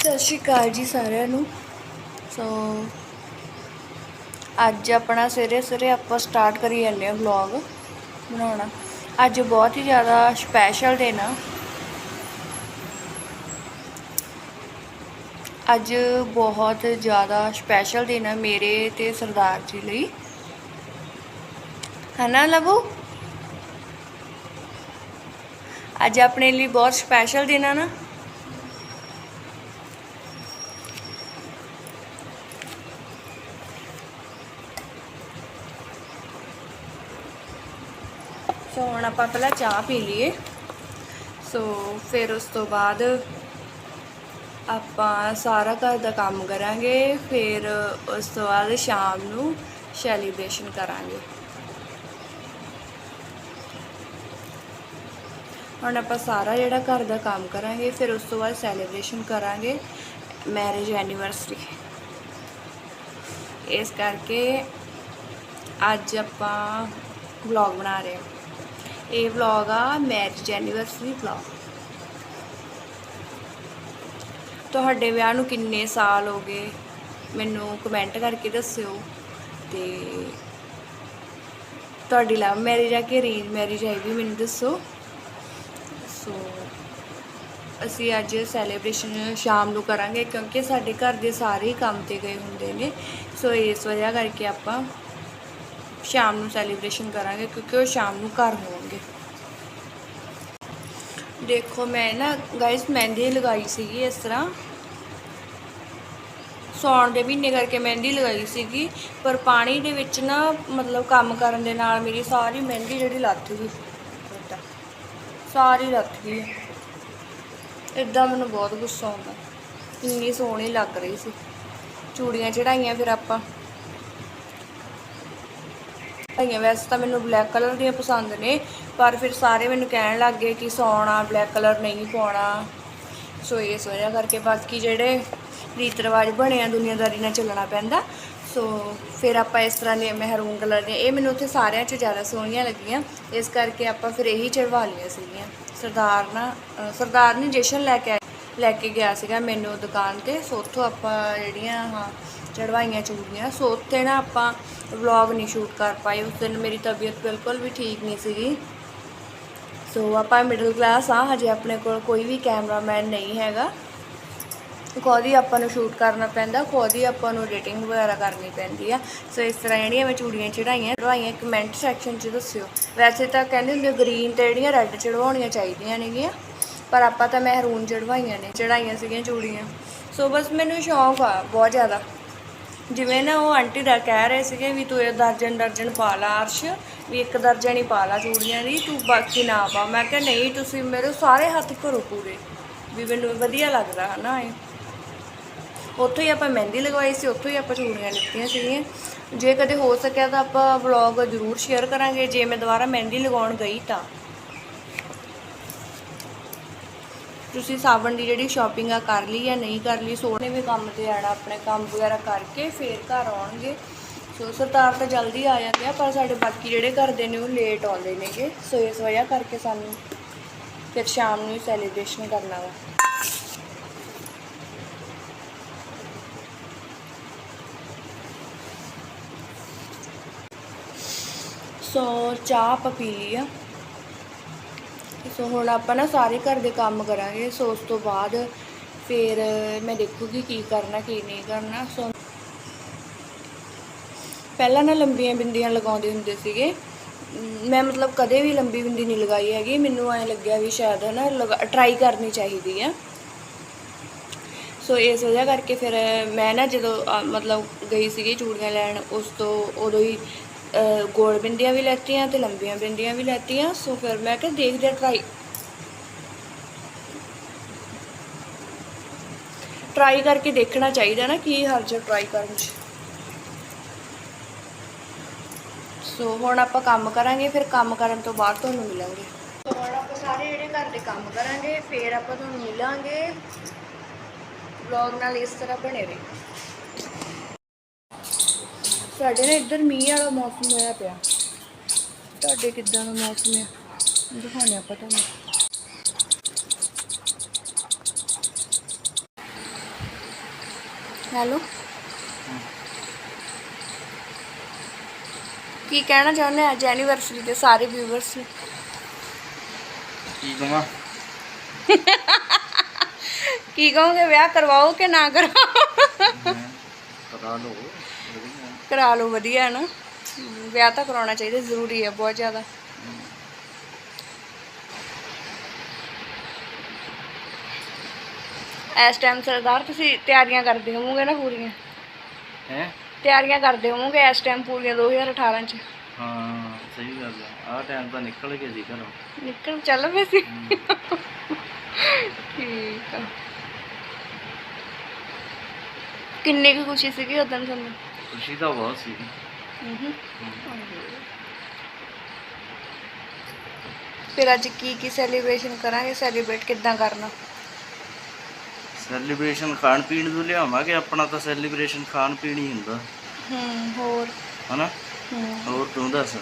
ਸਤਿ ਸ਼੍ਰੀ ਅਕਾਲ ਜੀ ਸਾਰਿਆਂ ਨੂੰ। ਸੋ, ਅੱਜ ਆਪਣਾ ਸਵੇਰੇ ਸਵੇਰੇ ਆਪਾਂ ਸਟਾਰਟ ਕਰੀ ਜਾਂਦੇ ਹਾਂ ਵਲੌਗ ਬਣਾਉਣਾ। ਅੱਜ ਬਹੁਤ ਹੀ ਜ਼ਿਆਦਾ ਸਪੈਸ਼ਲ ਦਿਨ ਆ ਅੱਜ ਬਹੁਤ ਜ਼ਿਆਦਾ ਸਪੈਸ਼ਲ ਦਿਨ ਆ ਮੇਰੇ ਤੇ ਸਰਦਾਰ ਜੀ ਲਈ। ਹਨਾ ਲਵੂ? ਅੱਜ ਆਪਣੇ ਲਈ ਬਹੁਤ ਸਪੈਸ਼ਲ ਦਿਨ ਆ ਨਾ ਸੋ ਹੁਣ ਆਪਾਂ ਪਹਿਲਾਂ ਚਾਹ ਪੀ ਲਈਏ। ਸੋ ਫਿਰ ਉਸ ਤੋਂ ਬਾਅਦ ਆਪਾਂ ਸਾਰਾ ਘਰ ਦਾ ਕੰਮ ਕਰਾਂਗੇ। ਫਿਰ ਉਸ ਤੋਂ ਬਾਅਦ ਸ਼ਾਮ ਨੂੰ ਸੈਲੀਬ੍ਰੇਸ਼ਨ ਕਰਾਂਗੇ। ਹੁਣ ਆਪਾਂ ਸਾਰਾ ਜਿਹੜਾ ਘਰ ਦਾ ਕੰਮ ਕਰਾਂਗੇ, ਫਿਰ ਉਸ ਤੋਂ ਬਾਅਦ ਸੈਲੀਬ੍ਰੇਸ਼ਨ ਕਰਾਂਗੇ ਮੈਰਿਜ ਐਨੀਵਰਸਰੀ ਇਸ ਕਰਕੇ ਅੱਜ ਆਪਾਂ ਵਲੌਗ ਬਣਾ ਰਹੇ ਹਾਂ। ਇਹ ਵਲੌਗ ਆ ਮੈਰਿਜ ਐਨੀਵਰਸਰੀ ਵਲੌਗ ਤੁਹਾਡੇ ਵਿਆਹ ਨੂੰ ਕਿੰਨੇ ਸਾਲ ਹੋ ਗਏ? ਮੈਨੂੰ ਕਮੈਂਟ ਕਰਕੇ ਦੱਸਿਓ ਤੇ ਤੁਹਾਡੀ ਲਵ ਮੈਰਿਜ ਆ ਕਿ ਅਰੇਂਜ ਮੈਰਿਜ ਹੈ ਵੀ ਮੈਨੂੰ ਦੱਸੋ। ਸੋ ਅਸੀਂ ਅੱਜ ਸੈਲੀਬ੍ਰੇਸ਼ਨ ਸ਼ਾਮ ਨੂੰ ਕਰਾਂਗੇ ਕਿਉਂਕਿ ਸਾਡੇ ਘਰ ਦੇ ਸਾਰੇ ਹੀ ਕੰਮ ਤੇ ਗਏ ਹੁੰਦੇ ਨੇ। ਸੋ ਇਸ ਵਜ੍ਹਾ ਕਰਕੇ ਆਪਾਂ ਸ਼ਾਮ ਨੂੰ ਸੈਲੀਬ੍ਰੇਸ਼ਨ ਕਰਾਂਗੇ ਕਿਉਂਕਿ ਉਹ ਸ਼ਾਮ ਨੂੰ ਘਰ ਹੋਣਗੇ। ਦੇਖੋ, ਮੈਂ ਨਾ ਗਾਇਸ ਮਹਿੰਦੀ ਲਗਾਈ ਸੀਗੀ ਇਸ ਤਰ੍ਹਾਂ। ਸੌਣ ਦੇ ਮਹੀਨੇ ਕਰਕੇ ਮਹਿੰਦੀ ਲਗਾਈ ਸੀਗੀ, ਪਰ ਪਾਣੀ ਦੇ ਵਿੱਚ ਨਾ ਮਤਲਬ ਕੰਮ ਕਰਨ ਦੇ ਨਾਲ ਮੇਰੀ ਸਾਰੀ ਮਹਿੰਦੀ ਜਿਹੜੀ ਲੱਥ ਗਈ। ਸਾਰੀ ਲੱਥ ਗਈ। ਇਦਾਂ ਮੈਨੂੰ ਬਹੁਤ ਗੁੱਸਾ ਆਉਂਦਾ। ਇੰਨੀ ਸੋਹਣੀ ਲੱਗ ਰਹੀ ਸੀ। ਚੂੜੀਆਂ ਚੜਾਈਆਂ ਫਿਰ ਆਪਾਂ। ਚੜਾਈਆਂ ਵੈਸੇ ਤਾਂ ਮੈਨੂੰ ਬਲੈਕ ਕਲਰ ਦੀਆਂ ਪਸੰਦ ਨੇ, ਪਰ ਫਿਰ ਸਾਰੇ ਮੈਨੂੰ ਕਹਿਣ ਲੱਗ ਗਏ ਕਿ ਸੌਣਾ ਬਲੈਕ ਕਲਰ ਨਹੀਂ ਪਾਉਣਾ। ਸੋ ਇਸ ਵਜ੍ਹਾ ਕਰਕੇ ਬਾਕੀ ਜਿਹੜੇ ਰੀਤ ਰਿਵਾਜ ਬਣੇ ਆ, ਦੁਨੀਆਦਾਰੀ ਨਾਲ ਚੱਲਣਾ ਪੈਂਦਾ। ਸੋ ਫਿਰ ਆਪਾਂ ਇਸ ਤਰ੍ਹਾਂ ਦੀਆਂ ਮਹਿਰੂਨ ਕਲਰ ਦੀਆਂ, ਇਹ ਮੈਨੂੰ ਉੱਥੇ ਸਾਰਿਆਂ 'ਚ ਜ਼ਿਆਦਾ ਸੋਹਣੀਆਂ ਲੱਗੀਆਂ। ਇਸ ਕਰਕੇ ਆਪਾਂ ਫਿਰ ਇਹੀ ਚੜਵਾ ਲਈਆਂ ਸੀਗੀਆਂ। ਸਰਦਾਰ ਨਾ ਸਰਦਾਰ ਨੇ ਜਸ਼ਨ ਲੈ ਕੇ ਆਏ- ਲੈ ਕੇ ਗਿਆ ਸੀਗਾ ਮੈਨੂੰ ਦੁਕਾਨ ਤੇ। ਸੋ ਉੱਥੋਂ ਆਪਾਂ ਜਿਹੜੀਆਂ, ਹਾਂ ਚੜਵਾਈਆਂ ਚੂੜੀਆਂ ਸੋ ਉੱਥੇ ਨਾ ਆਪਾਂ ਵਲੌਗ ਨਹੀਂ ਸ਼ੂਟ ਕਰ ਪਾਏ। ਉਸ ਦਿਨ ਮੇਰੀ ਤਬੀਅਤ ਬਿਲਕੁਲ ਵੀ ਠੀਕ ਨਹੀਂ ਸੀਗੀ। ਸੋ ਆਪਾਂ ਮਿਡਲ ਕਲਾਸ ਆ। ਹਜੇ ਆਪਣੇ ਕੋਲ ਕੋਈ ਵੀ ਕੈਮਰਾਮੈਨ ਨਹੀਂ ਹੈਗਾ। ਖੁਦ ਹੀ ਆਪਾਂ ਨੂੰ ਸ਼ੂਟ ਕਰਨਾ ਪੈਂਦਾ। ਖੁਦ ਹੀ ਆਪਾਂ ਨੂੰ ਐਡੀਟਿੰਗ ਵਗੈਰਾ ਕਰਨੀ ਪੈਂਦੀ ਆ। ਸੋ ਇਸ ਤਰ੍ਹਾਂ ਜਿਹੜੀਆਂ ਮੈਂ ਚੂੜੀਆਂ ਚੜਾਈਆਂ ਚੜਵਾਈਆਂ ਕਮੈਂਟ ਸੈਕਸ਼ਨ 'ਚ ਦੱਸਿਓ। ਵੈਸੇ ਤਾਂ ਕਹਿੰਦੇ ਹੁੰਦੇ ਗ੍ਰੀਨ ਤੇ ਜਿਹੜੀਆਂ ਰੈੱਡ ਚੜਵਾਉਣੀਆਂ ਚਾਹੀਦੀਆਂ ਨੇਗੀਆਂ। ਪਰ ਆਪਾਂ ਤਾਂ ਮਹਿਰੂਨ ਚੜਵਾਈਆਂ ਨੇ ਚੜਾਈਆਂ ਸੀਗੀਆਂ ਚੂੜੀਆਂ। ਸੋ ਬਸ ਮੈਨੂੰ ਸ਼ੌਂਕ ਆ, ਬਹੁਤ ਜ਼ਿਆਦਾ। ਜਿਵੇਂ ਨਾ ਉਹ ਆਂਟੀ ਦਾ ਕਹਿ ਰਹੇ ਸੀਗੇ ਵੀ ਤੂੰ ਇਹ ਦਰਜਨ ਦਰਜਨ ਪਾ ਲਾ ਅਰਸ਼, ਵੀ ਇੱਕ ਦਰਜਨ ਹੀ ਪਾ ਲਾ ਚੂੜੀਆਂ ਦੀ, ਤੂੰ ਬਾਕੀ ਨਾ ਪਾ। ਮੈਂ ਕਿਹਾ, ਨਹੀਂ, ਤੁਸੀਂ ਮੇਰੇ ਸਾਰੇ ਹੱਥ ਭਰੋ ਪੂਰੇ। ਵੀ ਮੈਨੂੰ ਵਧੀਆ ਲੱਗਦਾ, ਹਨਾ ਇਹ। ਉੱਥੋਂ ਹੀ ਆਪਾਂ ਮਹਿੰਦੀ ਲਗਵਾਈ ਸੀ, ਉੱਥੋਂ ਹੀ ਆਪਾਂ ਚੂੜੀਆਂ ਲਿੱਤੀਆਂ ਸੀਗੀਆਂ। ਜੇ ਕਦੇ ਹੋ ਸਕਿਆ ਤਾਂ ਆਪਾਂ ਵਲੌਗ ਜ਼ਰੂਰ ਸ਼ੇਅਰ ਕਰਾਂਗੇ। ਜੇ ਮੈਂ ਦੁਬਾਰਾ ਮਹਿੰਦੀ ਲਗਾਉਣ ਗਈ ਤਾਂ। ਤੁਸੀਂ ਸਾਵਣ ਦੀ ਜਿਹੜੀ ਸ਼ਾਪਿੰਗ ਆ ਕਰ ਲਈ ਜਾਂ ਨਹੀਂ ਕਰ ਲਈ ਸੋਹਣੇ ਵੀ ਕੰਮ ਤੇ ਆਣਾ, ਆਪਣੇ ਕੰਮ ਵਗੈਰਾ ਕਰਕੇ ਫੇਰ ਘਰ ਆਉਣਗੇ। ਸੋ ਸਰਦਾਰ ਤਾਂ ਜਲਦੀ ਆ ਜਾਂਦੇ ਆ, ਪਰ ਸਾਡੇ ਬਾਕੀ ਜਿਹੜੇ ਘਰ ਦੇ ਨੇ ਉਹ ਲੇਟ ਆਉਂਦੇ ਨੇਗੇ। ਸੋ ਇਸ ਵਜ੍ਹਾ ਕਰਕੇ ਸਾਨੂੰ ਫਿਰ ਸ਼ਾਮ ਨੂੰ ਹੀ ਸੈਲੀਬ੍ਰੇਸ਼ਨ ਕਰਨਾ ਵਾ। ਸੋ ਚਾਹ ਆਪਾਂ ਪੀ ਲਈ ਆ। ਸੋ ਹੁਣ ਆਪਾਂ ਨਾ ਸਾਰੇ ਘਰ ਦੇ ਕੰਮ ਕਰਾਂਗੇ। ਸੋ ਉਸ ਤੋਂ ਬਾਅਦ ਫਿਰ ਮੈਂ ਦੇਖੂਗੀ ਕੀ ਕਰਨਾ, ਕੀ ਨਹੀਂ ਕਰਨਾ। ਸੋ ਪਹਿਲਾਂ ਨਾ ਲੰਬੀਆਂ ਬਿੰਦੀਆਂ ਲਗਾਉਂਦੇ ਹੁੰਦੇ ਸੀਗੇ। ਮੈਂ ਮਤਲਬ ਕਦੇ ਵੀ ਲੰਬੀ ਬਿੰਦੀ ਨਹੀਂ ਲਗਾਈ ਹੈਗੀ। ਮੈਨੂੰ ਐਂ ਲੱਗਿਆ ਵੀ ਸ਼ਾਇਦ ਹੈ ਨਾ ਟਰਾਈ ਕਰਨੀ ਚਾਹੀਦੀ ਆ। ਸੋ ਇਸ ਵਜ੍ਹਾ ਕਰਕੇ ਫਿਰ ਮੈਂ ਨਾ ਜਦੋਂ ਮਤਲਬ ਗਈ ਸੀਗੀ ਚੂੜੀਆਂ ਲੈਣ, ਉਸ ਤੋਂ ਉਦੋਂ ਹੀ ਗੋਲ ਬਿੰਦੀਆਂ ਵੀ ਲੈਤੀਆਂ ਤੇ ਲੰਬੀਆਂ ਬਿੰਦੀਆਂ ਵੀ ਲੈਤੀਆਂ, ਸੋ ਫਿਰ ਮੈਂ ਕਿਹਾ ਦੇਖਦੇ ਆ ਟਰਾਈ ਟਰਾਈ ਕਰਕੇ ਦੇਖਣਾ ਚਾਹੀਦਾ ਨਾ ਕੀ ਹਰਜ ਟਰਾਈ ਕਰਨ 'ਚ। ਸੋ ਹੁਣ ਆਪਾਂ ਕੰਮ ਕਰਾਂਗੇ, ਫਿਰ ਕੰਮ ਕਰਨ ਤੋਂ ਬਾਅਦ ਤੁਹਾਨੂੰ ਮਿਲਾਂਗੇ। ਸੋ ਹੁਣ ਆਪਾਂ ਸਾਰੇ ਜਿਹੜੇ ਘਰ ਦੇ ਕੰਮ ਕਰਾਂਗੇ, ਫਿਰ ਆਪਾਂ ਤੁਹਾਨੂੰ ਮਿਲਾਂਗੇ। ਵਲੌਗ ਨਾਲ ਇਸ ਤਰ੍ਹਾਂ ਬਣੇ ਰਹੇ। ਸਾਡੇ ਨਾ ਇੱਧਰ ਮੀਂਹ ਵਾਲਾ ਮੌਸਮ ਹੋਇਆ ਪਿਆ। ਤੁਹਾਡੇ ਕਿੱਦਾਂ ਦਾ ਮੌਸਮ ਹੈ ਦਿਖਾਉਂਦੇ ਆਪਾਂ ਤੁਹਾਨੂੰ। ਹੈਲੋ। ਕੀ ਕਹਿਣਾ ਚਾਹੁੰਦੇ ਆ ਅੱਜ ਐਨੀਵਰਸਰੀ ਤੇ ਸਾਰੇ ਵਿਊਵਰਸ ਨੂੰ? ਕੀ ਕਹਾਂ? ਕੀ ਕਹੋਗੇ ਵਿਆਹ ਕਰਵਾਓ ਕਿ ਨਾ ਕਰਵਾਓ? ਕਰਾ ਲਓ ਕਰਾ ਲਓ ਵਧੀਆ ਹੈ ਨਾ ਵਿਆਹ ਤਾਂ ਕਰਾਉਣਾ ਚਾਹੀਦਾ ਜ਼ਰੂਰੀ ਹੈ ਬਹੁਤ ਜ਼ਿਆਦਾ। ਇਸ ਟਾਈਮ ਸਰਦਾਰ ਤੁਸੀਂ ਤਿਆਰੀਆਂ ਕਰਦੇ ਹੋਵੋਗੇ ਨਾ ਪੂਰੀਆਂ? ਹੈ? ਤਿਆਰੀਆਂ ਕਰਦੇ ਹੋਵੋਗੇ ਇਸ ਟਾਈਮ ਪੂਰੀਆਂ 2018 ਚ? ਹਾਂ ਸਹੀ ਗੱਲ ਆ। ਟਾਈਮ ਤਾਂ ਨਿਕਲ ਗਿਆ ਸੀ ਘਰੋਂ। ਨਿਕਲ ਚੱਲ ਪਏ ਸੀ। ਠੀਕ ਆ। ਕਿੰਨੀ ਕੁ ਖੁਸ਼ੀ ਸੀਗੀ ਉਦੋਂ ਤੁਹਾਨੂੰ? ਤਾਂ ਬਹੁਤ ਸੀ ਹਮਮ। ਫਿਰ ਅੱਜ ਕੀ ਕੀ ਸੈਲੀਬ੍ਰੇਸ਼ਨ ਕਰਾਂਗੇ? ਸੈਲੀਬ੍ਰੇਟ ਕਿੱਦਾਂ ਕਰਨਾ? ਸੈਲੀਬ੍ਰੇਸ਼ਨ ਖਾਣ ਪੀਣ ਨੂੰ ਲਿਆਵਾਂਗੇ। ਆਪਣਾ ਤਾਂ ਸੈਲੀਬ੍ਰੇਸ਼ਨ ਖਾਣ ਪੀਣ ਹੀ ਹੁੰਦਾ। ਹੂੰ ਹੋਰ? ਹਨਾ? ਹੂੰ। ਹੋਰ ਤੂੰ ਦੱਸ?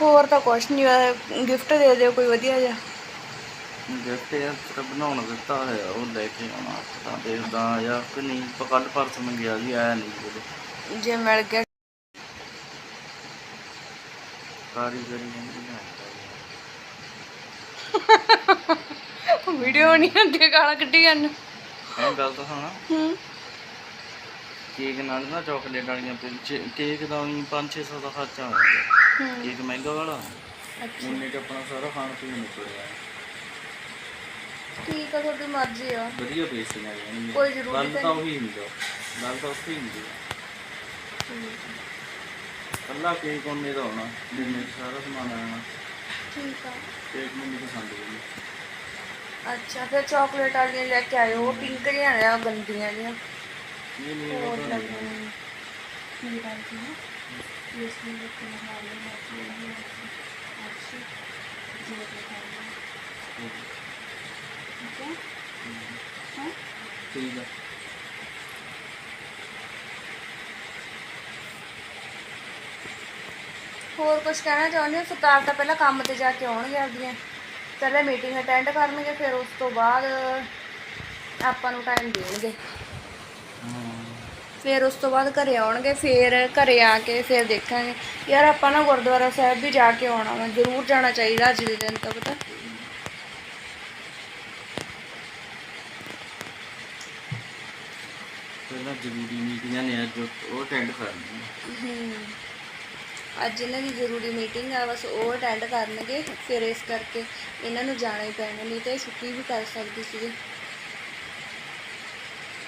ਹੋਰ ਤਾਂ ਕੁਛ ਨਹੀਂ ਗਿਫਟ ਦੇ ਦਿਓ ਕੋਈ ਵਧੀਆ ਜਿਹਾ। ਗਿਫਟ ਯਾਰ ਤੇਰਾ ਬਣਾਉਣ ਦਿੱਤਾ ਹੋਇਆ ਉਹ ਲੈ ਕੇ ਆਉਣਾ। ਤਾਂ ਦੇਖਦਾ ਜਾਂ ਕਿ ਨਹੀਂ ਕੱਲ ਪਰਸੋਂ ਮੈਂ ਗਿਆ ਸੀ ਆਇਆ ਨਹੀਂ ਕੋਲ ਜੇ ਮਿਲ ਗਿਆ। ਕਾਰੀਗਰੀ ਨਹੀਂ ਵੀਡੀਓ ਨਹੀਂ ਅੱਗੇ ਗਾਲਾਂ ਕੱਢੀ ਜਾਂਦੇ। ਹੈ ਗੱਲ ਤਾਂ ਸੁਣਾ। ਹੂੰ। ਕੇਕ ਨਾਲ ਨਾ ਚਾਕਲੇਟ ਵਾਲੀਆਂ ਪਿੰਚ ਕੇਕ ਦਾ ਵੀ 5-600 ਦਾ ਖਰਚਾ ਹੂੰ ਕੇਕ ਮਹਿੰਗਾ ਵਾਲਾ। ਅੱਛਾ। ਉਹਨੇ ਚ ਆਪਣਾ ਸਾਰਾ ਖਾਣ ਪੀਣ ਨਿਕਲਿਆ ਠੀਕ ਆ ਤੁਹਾਡੀ ਮਰਜ਼ੀ ਆ। ਵਧੀਆ ਪੇਸਟੀਆਂ ਜਾਣਗੀਆਂ ਕੋਈ ਜ਼ਰੂਰੀ ਗੱਲ ਤਾਂ ਤਾਂ ਉਹੀ ਨਹੀਂ ਜੋ ਗੱਲ ਤਾਂ ਉੱਥੇ ਹੀ ਨਹੀਂ ਕੱਲਾ ਕੇਕ ਉਹਨੇ ਦਾ ਹੋਣਾ ਜਿੰਨੇ ਚ ਸਾਰਾ ਸਮਾਨ ਆਣਾ ਠੀਕ ਆ। ਕੇਕ ਮੈਨੂੰ ਪਸੰਦ ਨਹੀਂ ਅੱਛਾ ਫਿਰ ਚਾਕਲੇਟ ਵਾਲੀਆਂ ਲੈ ਕੇ ਆਇਓ ਉਹ ਪਿੰਕ ਜਿਹੀਆਂ ਨੇ ਉਹ ਗੰਦੀਆਂ ਜਿਹੀਆਂ। ਇਹ ਨਹੀਂ ਹੋਰ ਉਹ ਤਾਂ ਨਹੀਂ। ਲੱਗਣ ਮੇਰੀ ਗੱਲ ਸੁਣੋ। ਇਸ ਨੂੰ ਦੇਖ ਕੇ ਮੈਂ ਹਾਲੇ ਮੈਂ ਕੀ ਨਹੀਂ ਅੱਛਾ। ਜੀ ਬਤਾ ਠੀਕ ਹੈ। ਹਾਂ? ਠੀਕ ਆ ਹੋਰ ਕੁਝ ਕਹਿਣਾ ਚਾਹੁੰਦੇ ਹੋ? ਸਰਦਾਰ ਤਾਂ ਪਹਿਲਾਂ ਕੰਮ ਤੇ ਜਾ ਕੇ ਆਉਣਗੇ ਆਪਦੀਆਂ। ਪਹਿਲਾਂ ਮੀਟਿੰਗ ਅਟੈਂਡ ਕਰਨਗੇ ਫਿਰ ਉਸ ਤੋਂ ਬਾਅਦ ਆਪਾਂ ਨੂੰ ਟਾਈਮ ਦੇਣਗੇ। ਫਿਰ ਉਸ ਤੋਂ ਬਾਅਦ ਘਰੇ ਆਉਣਗੇ ਫਿਰ ਘਰੇ ਆ ਕੇ ਫਿਰ ਦੇਖਾਂਗੇ। ਯਾਰ ਆਪਾਂ ਨਾ ਗੁਰਦੁਆਰਾ ਸਾਹਿਬ ਵੀ ਜਾ ਕੇ ਆਉਣਾ ਵਾ। ਜ਼ਰੂਰ ਜਾਣਾ ਚਾਹੀਦਾ ਅੱਜ ਦੇ ਦਿਨ ਤਾਂ ਪਤਾ ਪਹਿਲਾਂ ਜ਼ਰੂਰੀ ਮੀਟਿੰਗਾਂ ਉਹ ਅਟੈਂਡ ਕਰਨੀਆਂ ਅੱਜ ਇਹਨਾਂ ਦੀ ਜ਼ਰੂਰੀ ਮੀਟਿੰਗ ਆ, ਬਸ ਉਹ ਅਟੈਂਡ ਕਰਨਗੇ, ਫਿਰ ਇਸ ਕਰਕੇ ਇਹਨਾਂ ਨੂੰ ਜਾਣਾ ਹੀ ਪੈਣਾ, ਨਹੀਂ ਤਾਂ ਇਹ ਛੁੱਟੀ ਵੀ ਕਰ ਸਕਦੀ ਸੀਗੇ।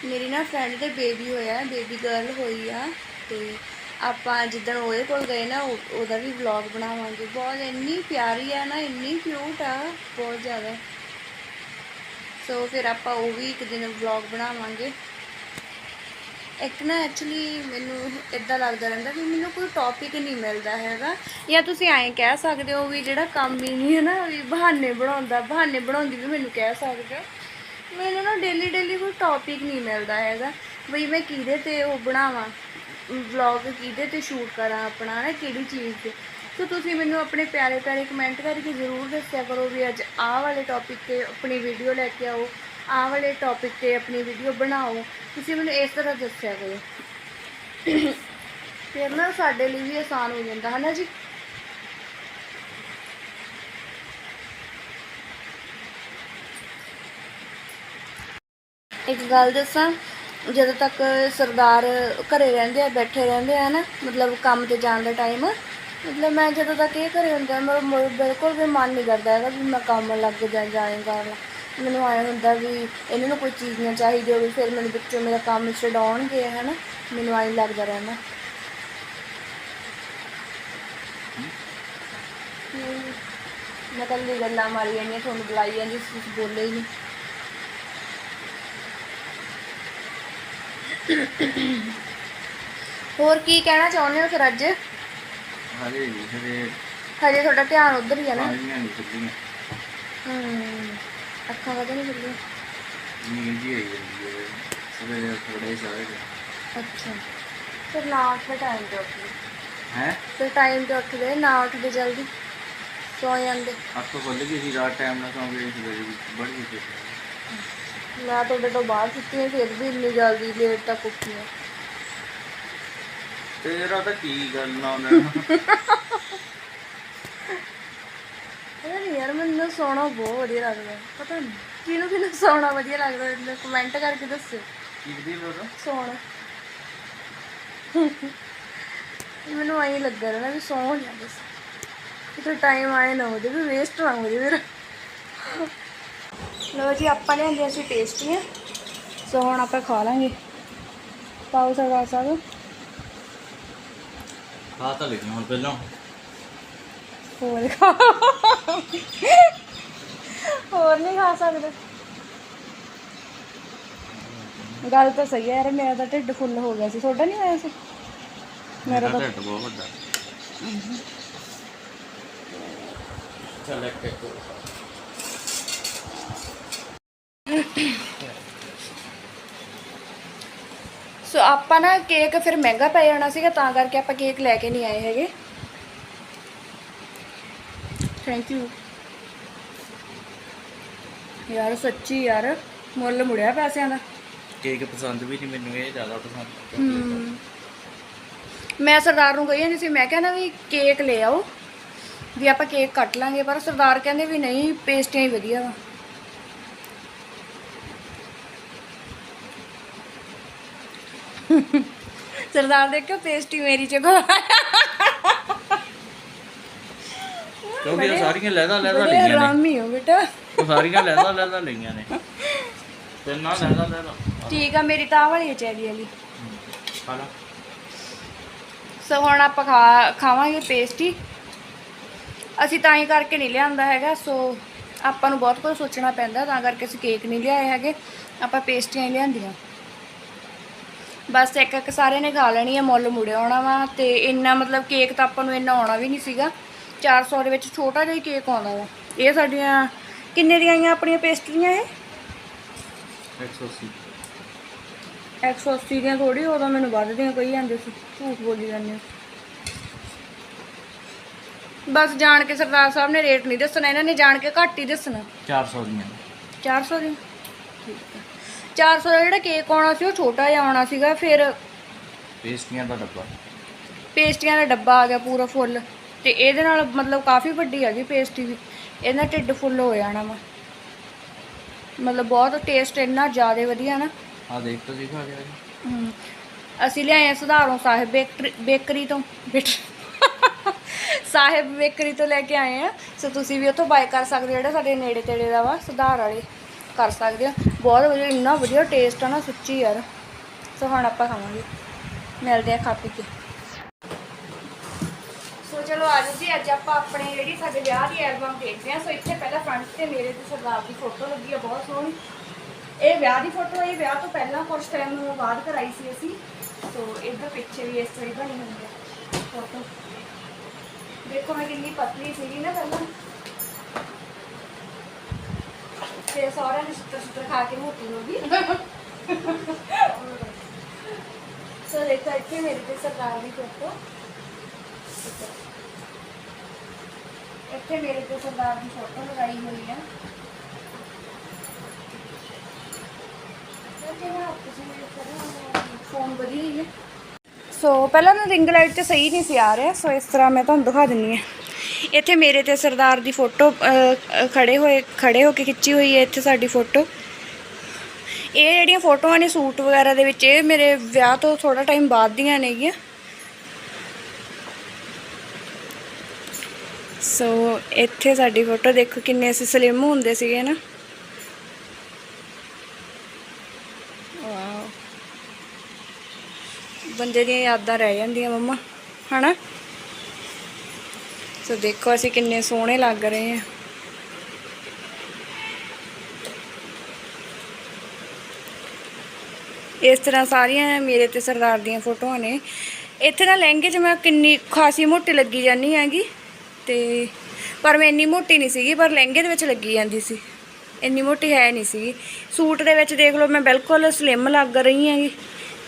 ਮੇਰੀ ਨਾ ਫਰੈਂਡ ਦੇ ਬੇਬੀ ਹੋਇਆ ਬੇਬੀ ਗਰਲ ਹੋਈ ਆ, ਤੇ ਆਪਾਂ ਜਿੱਦਣ ਉਹਦੇ ਕੋਲ ਗਏ ਨਾ, ਉਹ- ਉਹਦਾ ਵੀ ਵਲੌਗ ਬਣਾਵਾਂਗੇ। ਬਹੁਤ ਇੰਨੀ ਪਿਆਰੀ ਆ ਨਾ, ਇੰਨੀ ਕਿਊਟ ਆ, ਬਹੁਤ ਜ਼ਿਆਦਾ। ਸੋ ਫਿਰ ਆਪਾਂ ਉਹ ਵੀ ਇੱਕ ਦਿਨ ਵਲੌਗ ਬਣਾਵਾਂਗੇ। ਇੱਕ ਨਾ ਐਕਚੁਅਲੀ ਮੈਨੂੰ ਇਦਾਂ ਲੱਗਦਾ ਰਹਿੰਦਾ ਵੀ ਮੈਨੂੰ ਕੋਈ ਟੌਪਿਕ ਨਹੀਂ ਮਿਲਦਾ ਹੈਗਾ। ਜਾਂ ਤੁਸੀਂ ਐਂ ਕਹਿ ਸਕਦੇ ਹੋ ਵੀ ਜਿਹੜਾ ਕੰਮ ਹੀ ਨਹੀਂ ਹੈ ਨਾ, ਵੀ ਬਹਾਨੇ ਬਣਾਉਂਦਾ, ਬਹਾਨੇ ਬਣਾਉਂਦੀ ਵੀ ਮੈਨੂੰ ਕਹਿ ਸਕਦੇ ਹੋ। ਮੈਨੂੰ ਨਾ ਡੇਲੀ ਡੇਲੀ ਕੋਈ ਟੌਪਿਕ ਨਹੀਂ ਮਿਲਦਾ ਹੈਗਾ। ਵੀ ਮੈਂ ਕਿਹਦੇ ਤੇ ਉਹ ਬਣਾਵਾਂ ਵਲੌਗ ਕਿਹਦੇ ਤੇ ਸ਼ੂਟ ਕਰਾਂ ਆਪਣਾ ਨਾ ਕਿਹੜੀ ਚੀਜ਼ ਤੇ। ਸੋ ਤੁਸੀਂ ਮੈਨੂੰ ਆਪਣੇ ਪਿਆਰੇ ਪਿਆਰੇ ਕਮੈਂਟ ਕਰਕੇ ਜ਼ਰੂਰ ਦੱਸਿਆ ਕਰੋ ਵੀ ਅੱਜ ਆਹ ਵਾਲੇ ਟੌਪਿਕ ਤੇ ਆਪਣੀ ਵੀਡੀਓ ਲੈ ਕੇ ਆਓ, ਆਹ ਵਾਲੇ ਟੌਪਿਕ ਤੇ ਆਪਣੀ ਵੀਡੀਓ ਬਣਾਓ। ਤੁਸੀਂ ਮੈਨੂੰ ਇਸ ਤਰ੍ਹਾਂ ਦੱਸਿਆ ਕਰੋ। ਫਿਰ ਨਾ ਸਾਡੇ ਲਈ ਵੀ ਆਸਾਨ ਹੋ ਜਾਂਦਾ ਹੈ ਨਾ ਜੀ? ਇੱਕ ਗੱਲ ਦੱਸਾਂ, ਜਦੋਂ ਤੱਕ ਸਰਦਾਰ ਘਰੇ ਰਹਿੰਦੇ ਆ, ਬੈਠੇ ਰਹਿੰਦੇ ਆ ਨਾ, ਮਤਲਬ ਕੰਮ ਤੇ ਜਾਣ ਦਾ ਟਾਈਮ ਮਤਲਬ ਮੈਂ ਜਦੋਂ ਤੱਕ ਇਹ ਘਰੇ ਹੁੰਦਾ ਮੇਰਾ ਬਿਲਕੁਲ ਵੀ ਮਨ ਨਹੀਂ ਕਰਦਾ ਹੈਗਾ ਵੀ ਮੈਂ ਕੰਮ ਲੱਗ ਜਾ ਜਾਏ ਮੈਨੂੰ ਆਇਆ ਹੁੰਦਾ ਵੀ ਇਹਨਾਂ ਨੂੰ ਕੋਈ ਚੀਜ਼ ਨਾ ਚਾਹੀਦੀ ਹੋਵੇ ਫਿਰ ਮੈਨੂੰ ਵਿੱਚੋਂ ਮੇਰਾ ਕੰਮ ਛਡਾਉਣਗੇ ਹੈ ਨਾ ਮੈਨੂੰ ਆਈ ਲੱਗਦਾ ਹਮ, ਮੈਂ ਕੱਲੀ ਗੱਲਾਂ ਮਾਰੀ ਜਾਂਦੀ ਹਾਂ, ਤੁਹਾਨੂੰ ਬੁਲਾਈ ਜਾਂਦੀ ਤੁਸੀਂ ਬੋਲੇ ਹੀ ਨਹੀਂ। ਹੋਰ ਕੀ ਕਹਿਣਾ ਚਾਹੁੰਦੇ ਹੋ ਫਿਰ ਅੱਜ? ਹਰੇ ਨਹੀਂ ਹਰੇ ਹਜੇ ਤੁਹਾਡਾ ਧਿਆਨ ਉਧਰ ਹੀ ਹੈ ਨਾ। ਖੁੱਲੀਆਂ ਹਮ ਅੱਖਾਂ ਕਦੇ ਨਹੀਂ ਖੁੱਲੀਆਂ ਨੀਂਦ ਜੀ ਆਈ ਜਾਂਦੀ ਹੈ। ਸਵੇਰੇ ਥੋੜੇ ਸਾਰੇ ਅੱਛਾ। ਫਿਰ ਨਾ ਉੱਠ ਟਾਈਮ ਤੇ ਉੱਠਦੇ। ਹੈ? ਫਿਰ ਟਾਈਮ ਤੇ ਉੱਠਦੇ ਨਾ ਉੱਠਦੇ ਜਲਦੀ। ਸੋ ਜਾਂਦੇ। ਅੱਖ ਖੁੱਲ ਗਈ ਸੀ ਰਾਤ ਟਾਈਮ ਨਾਲ ਸੌਂ ਗਏ ਸਵੇਰੇ ਬੜੀ ਸੀ। ਮੈਂ ਤੁਹਾਡੇ ਤੋਂ ਬਾਹਰ ਹੈ ਫਿਰ ਵੀ ਇੰਨੀ ਜਲਦੀ ਲੇਟ ਤੱਕ ਉੱਠੀ ਹਾਂ। ਤੇਰਾ ਤਾਂ ਕੀ ਗੱਲ ਨਾ ਉਹਨਾਂ? ਪਤਾ ਨਹੀਂ ਯਾਰ ਮੈਨੂੰ ਸੌਣਾ ਬਹੁਤ ਵਧੀਆ ਲੱਗਦਾ। ਪਤਾ ਨਹੀਂ ਕਿਹਨੂੰ ਕਿਹਨੂੰ ਸੌਣਾ ਵਧੀਆ ਲੱਗਦਾ ਮੈਨੂੰ ਕਮੈਂਟ ਕਰਕੇ ਦੱਸਿਓ। ਕੀ ਦੀ ਲੋੜ ਸੌਣਾ ਮੈਨੂੰ ਐਂ ਲੱਗਾ ਰਹਿਣਾ ਵੀ ਸੌਂ ਜਾ ਬਸ। ਕਿਤੇ ਟਾਈਮ ਆਏ ਨਾ ਉਹਦੇ ਵੀ ਵੇਸਟ ਨਾ ਹੋ ਜਾਵੇ ਮੇਰਾ। ਲੋ ਜੀ ਆਪਾਂ ਲਿਆਂਦੇ ਅਸੀਂ ਟੇਸਟੀਆਂ ਸੋ ਹੁਣ ਆਪਾਂ ਖਾ ਲਾਂਗੇ। ਪਾਓ ਸਰਦਾਰ ਸਾਹਿਬ ਖਾ ਤਾਂ ਲਿਖੀ ਹੁਣ ਪਹਿਲਾਂ। ਹੋਰ ਖਾ। ਹੋਰ ਨਹੀਂ ਖਾ ਸਕਦੇ। ਗੱਲ ਤਾਂ ਸਹੀ ਹੈ ਯਾਰ ਮੇਰਾ ਤਾਂ ਢਿੱਡ ਫੁੱਲ ਹੋ ਗਿਆ ਸੀ। ਤੁਹਾਡਾ ਨਹੀਂ ਹੋਇਆ ਸੀ? ਮੇਰਾ ਤਾਂ ਢਿੱਡ ਬਹੁਤ ਵੱਡਾ। ਚੱਲ ਇੱਕ ਇੱਕ ਸੋ ਆਪਾਂ ਨਾ ਕੇਕ ਫਿਰ ਮਹਿੰਗਾ ਪੈ ਜਾਣਾ ਸੀਗਾ ਤਾਂ ਕਰਕੇ ਆਪਾਂ ਕੇਕ ਲੈ ਕੇ ਨਹੀਂ ਆਏ ਹੈਗੇ। ਥੈਂਕ ਯੂ ਯਾਰ ਸੱਚੀ ਯਾਰ ਮੁੱਲ ਮੁੜਿਆ ਪੈਸਿਆਂ ਦਾ। ਕੇਕ ਪਸੰਦ ਵੀ ਨਹੀਂ ਮੈਨੂੰ ਇਹ ਜ਼ਿਆਦਾ ਪਸੰਦ ਹਮ। ਮੈਂ ਸਰਦਾਰ ਨੂੰ ਕਹੀ ਜਾਂਦੀ ਸੀ ਮੈਂ ਕਹਿੰਦਾ ਵੀ ਕੇਕ ਲੈ ਆਓ ਵੀ ਆਪਾਂ ਕੇਕ ਕੱਟ ਲਾਂਗੇ ਪਰ ਸਰਦਾਰ ਕਹਿੰਦੇ ਵੀ ਨਹੀਂ ਪੇਸਟੀਆਂ ਹੀ ਵਧੀਆ ਵਾ। ਸਰਦਾਰ ਦੇਖੋ ਪੇਸਟੀ ਮੇਰੀ ਚ ਕੋ ਕਿਉਂਕਿ ਉਹ ਸਾਰੀਆਂ ਲੈਦਾ ਲੈਦਾ ਬੜੇ ਲਈਆਂ ਨੇ। ਆਰਾਮੀ ਹੋ ਬੇਟਾ। ਉਹ ਸਾਰੀਆਂ ਲੈਦਾ ਲੈਦਾ ਲਈਆਂ ਨੇ। ਤੇ ਨਾ ਲੈਦਾ ਲੈਦਾ। ਠੀਕ ਆ ਮੇਰੀ ਤਾਂ ਆਹ ਵਾਲੀ ਹੈ ਚੈਰੀ ਵਾਲੀ। ਸੋ ਹੁਣ ਆਪਾਂ ਖਾ ਖਾਵਾਂਗੇ ਪੇਸਟੀ। ਅਸੀਂ ਤਾਂ ਹੀ ਕਰਕੇ ਨਹੀਂ ਲਿਆਂਦਾ ਹੈਗਾ ਸੋ ਆਪਾਂ ਨੂੰ ਬਹੁਤ ਕੁਝ ਸੋਚਣਾ ਪੈਂਦਾ ਤਾਂ ਕਰਕੇ ਅਸੀਂ ਕੇਕ ਨਹੀਂ ਲਿਆਏ ਹੈਗੇ। ਆਪਾਂ ਪੇਸਟੀਆਂ ਹੀ ਲਿਆਂਦੀਆਂ। ਬਸ ਇੱਕ ਇੱਕ ਸਾਰਿਆਂ ਨੇ ਖਾ ਲੈਣੀ ਹੈ ਮੁੱਲ ਮੁੜਿਆ ਆਉਣਾ ਵਾ ਤੇ ਇੰਨਾ ਮਤਲਬ ਕੇਕ ਤਾਂ ਆਪਾਂ ਨੂੰ ਇੰਨਾ ਆਉਣਾ ਵੀ ਨਹੀਂ ਸੀਗਾ। 400 ਦੇ ਵਿੱਚ ਛੋਟਾ ਜਿਹਾ ਕੇਕ ਆਉਂਦਾ ਵਾ। ਇਹ ਸਾਡੀਆਂ ਕਿੰਨੇ ਦੀਆਂ ਆਈਆਂ ਆਪਣੀਆਂ ਪੇਸਟਰੀਆਂ ਇਹ? 180 180 ਦੀਆਂ ਥੋੜੀ ਉਦੋਂ ਮੈਨੂੰ ਵੱਧ ਦੀਆਂ ਕਹੀ ਜਾਂਦੇ ਸੀ। ਝੂਠ ਬੋਲੀ ਜਾਂਦੇ। ਬਸ ਜਾਣ ਕੇ ਸਰਦਾਰ ਸਾਹਿਬ ਨੇ ਰੇਟ ਨਹੀਂ ਦੱਸਣਾ ਇਹਨਾਂ ਨੇ ਜਾਣ ਕੇ ਘੱਟ ਹੀ ਦੱਸਣਾ। 400 ਦੀਆਂ। 400 ਦੀ ਠੀਕ ਹੈ। 400 ਦਾ ਜਿਹੜਾ ਕੇਕ ਆਉਣਾ ਸੀ ਉਹ ਛੋਟਾ ਜਿਹਾ ਆਉਣਾ ਸੀਗਾ ਫਿਰ ਪੇਸਟੀਆਂ ਦਾ ਡੱਬਾ। ਪੇਸਟੀਆਂ ਦਾ ਡੱਬਾ ਆ ਗਿਆ ਪੂਰਾ ਫੁੱਲ ਤੇ ਇਹਦੇ ਨਾਲ ਮਤਲਬ ਕਾਫੀ ਵੱਡੀ ਹੈਗੀ ਪੇਸਟੀ ਵੀ। ਇਹਦੇ ਢਿੱਡ ਫੁੱਲ ਹੋ ਜਾਣਾ ਵਾ। ਮਤਲਬ ਬਹੁਤ ਟੇਸਟ ਇੰਨਾ ਜ਼ਿਆਦਾ ਵਧੀਆ ਨਾ। ਆ ਦੇਖ ਤਾਂ ਦਿਖਾ ਗਿਆ ਜੀ ਅਸੀਂ ਲਿਆਏ ਆ ਸੁਧਾਰੋਂ ਸਾਹਿਬ ਬੇਕਰੀ ਤੋਂ। ਬੇਟ- ਸਾਹਿਬ ਬੇਕਰੀ ਤੋਂ ਲੈ ਕੇ ਆਏ ਆ। ਸੋ ਤੁਸੀਂ ਵੀ ਉੱਥੋਂ ਬਾਈ ਕਰ ਸਕਦੇ ਜਿਹੜਾ ਸਾਡੇ ਨੇੜੇ ਤੇੜੇ ਦਾ ਵਾ ਸੁਧਾਰ ਵਾਲੇ ਕਰ ਸਕਦੇ ਹੋ। ਬਹੁਤ ਵਧੀਆ ਇੰਨਾ ਵਧੀਆ ਟੇਸਟ ਆ ਨਾ ਸੱਚੀ ਯਾਰ। ਸੋ ਹੁਣ ਆਪਾਂ ਖਾਵਾਂਗੇ। ਮਿਲਦੇ ਆ ਖਾ ਪੀ ਕੇ। ਚਲੋ ਆ ਜਾਓ ਜੀ ਅੱਜ ਆਪਾਂ ਆਪਣੇ ਜਿਹੜੀ ਸਾਡੇ ਵਿਆਹ ਦੀ ਐਲਬਮ ਦੇਖਦੇ ਆ ਸੋ ਇੱਥੇ ਪਹਿਲਾਂ ਫਰੰਟ ਤੇ ਮੇਰੇ ਤੇ ਸਰਦਾਰ ਦੀ ਫੋਟੋ ਲੱਗੀ ਆ ਬਹੁਤ ਸੋਹਣੀ। ਇਹ ਵਿਆਹ ਦੀ ਫੋਟੋ ਹੈ ਇਹ ਵਿਆਹ ਤੋਂ ਪਹਿਲਾਂ ਕੁਝ ਟਾਈਮ ਬਾਅਦ ਕਰਾਈ ਸੀ ਅਸੀਂ। ਸੋ ਇੱਧਰ ਪਿੱਛੇ ਵੀ ਇਸ ਤਰ੍ਹਾਂ ਹੀ ਬਣੀ ਹੋਈ ਹੈ ਫੋਟੋ ਦੇਖੋ ਮੈਂ ਕਿੰਨੀ ਪਤਲੀ ਸੀਗੀ ਨਾ ਪਹਿਲਾਂ। ਤੇ ਸਹੁਰਿਆਂ ਨੇ ਸੁੱਤਰ ਸੁੱਤਰ ਖਾ ਕੇ ਮੋਟੀ ਹੋ ਗਈ। ਸੋ ਦੇਖੋ ਇੱਥੇ ਮੇਰੇ ਤੇ ਸਰਦਾਰ ਦੀ ਫੋਟੋ ਇੱਥੇ ਮੇਰੇ ਤੇ ਸਰਦਾਰ ਦੀ ਫੋਟੋ ਲਗਾਈ ਹੋਈ ਹੈ ਫੋਨ ਵਧੀਆ ਹੀ ਹੈ ਸੋ ਪਹਿਲਾਂ ਨਾ ਰਿੰਗ ਲਾਈਟ ਤੇ ਸਹੀ ਨਹੀਂ ਸੀ ਆ ਰਿਹਾ ਸੋ ਇਸ ਤਰ੍ਹਾਂ ਮੈਂ ਤੁਹਾਨੂੰ ਦਿਖਾ ਦਿੰਨੀ ਆ ਇੱਥੇ ਮੇਰੇ ਤੇ ਸਰਦਾਰ ਦੀ ਫੋਟੋ ਖੜੇ ਹੋਏ, ਖੜੇ ਹੋ ਕੇ ਖਿੱਚੀ ਹੋਈ ਹੈ ਇੱਥੇ ਸਾਡੀ ਫੋਟੋ। ਇਹ ਜਿਹੜੀਆਂ ਫੋਟੋਆਂ ਨੇ ਸੂਟ ਵਗੈਰਾ ਦੇ ਵਿੱਚ, ਇਹ ਮੇਰੇ ਵਿਆਹ ਤੋਂ ਥੋੜਾ ਟਾਈਮ ਬਾਅਦ ਦੀਆਂ ਨੇਗੀਆਂ। ਸੋ ਇੱਥੇ ਸਾਡੀ ਫੋਟੋ ਦੇਖੋ ਕਿੰਨੇ ਅਸੀਂ ਸਲਿਮ ਹੁੰਦੇ ਸੀਗੇ ਨਾ। ਵਾਓ ਬੰਦੇ ਦੀਆਂ ਯਾਦਾਂ ਰਹਿ ਜਾਂਦੀਆਂ ਮੰਮਾ, ਹਨਾ? ਸੋ ਦੇਖੋ ਅਸੀਂ ਕਿੰਨੇ ਸੋਹਣੇ ਲੱਗ ਰਹੇ ਹਾਂ। ਇਸ ਤਰ੍ਹਾਂ ਸਾਰੀਆਂ ਮੇਰੇ ਤੇ ਸਰਦਾਰ ਦੀਆਂ ਫੋਟੋਆਂ ਨੇ। ਇੱਥੇ ਨਾ ਲਹਿੰਗੇ 'ਚ ਮੈਂ ਕਿੰਨੀ ਖਾਸੀ ਮੋਟੀ ਲੱਗੀ ਜਾਂਦੀ ਹੈਗੀ। ਤੇ ਪਰ ਮੈਂ ਇੰਨੀ ਮੋਟੀ ਨਹੀਂ ਸੀਗੀ ਪਰ ਲਹਿੰਗੇ ਦੇ ਵਿੱਚ ਲੱਗੀ ਜਾਂਦੀ ਸੀ। ਇੰਨੀ ਮੋਟੀ ਹੈ ਨਹੀਂ ਸੀਗੀ। ਸੂਟ ਦੇ ਵਿੱਚ ਦੇਖ ਲਓ ਮੈਂ ਬਿਲਕੁਲ ਸਲਿਮ ਲੱਗ ਰਹੀ ਹੈਗੀ।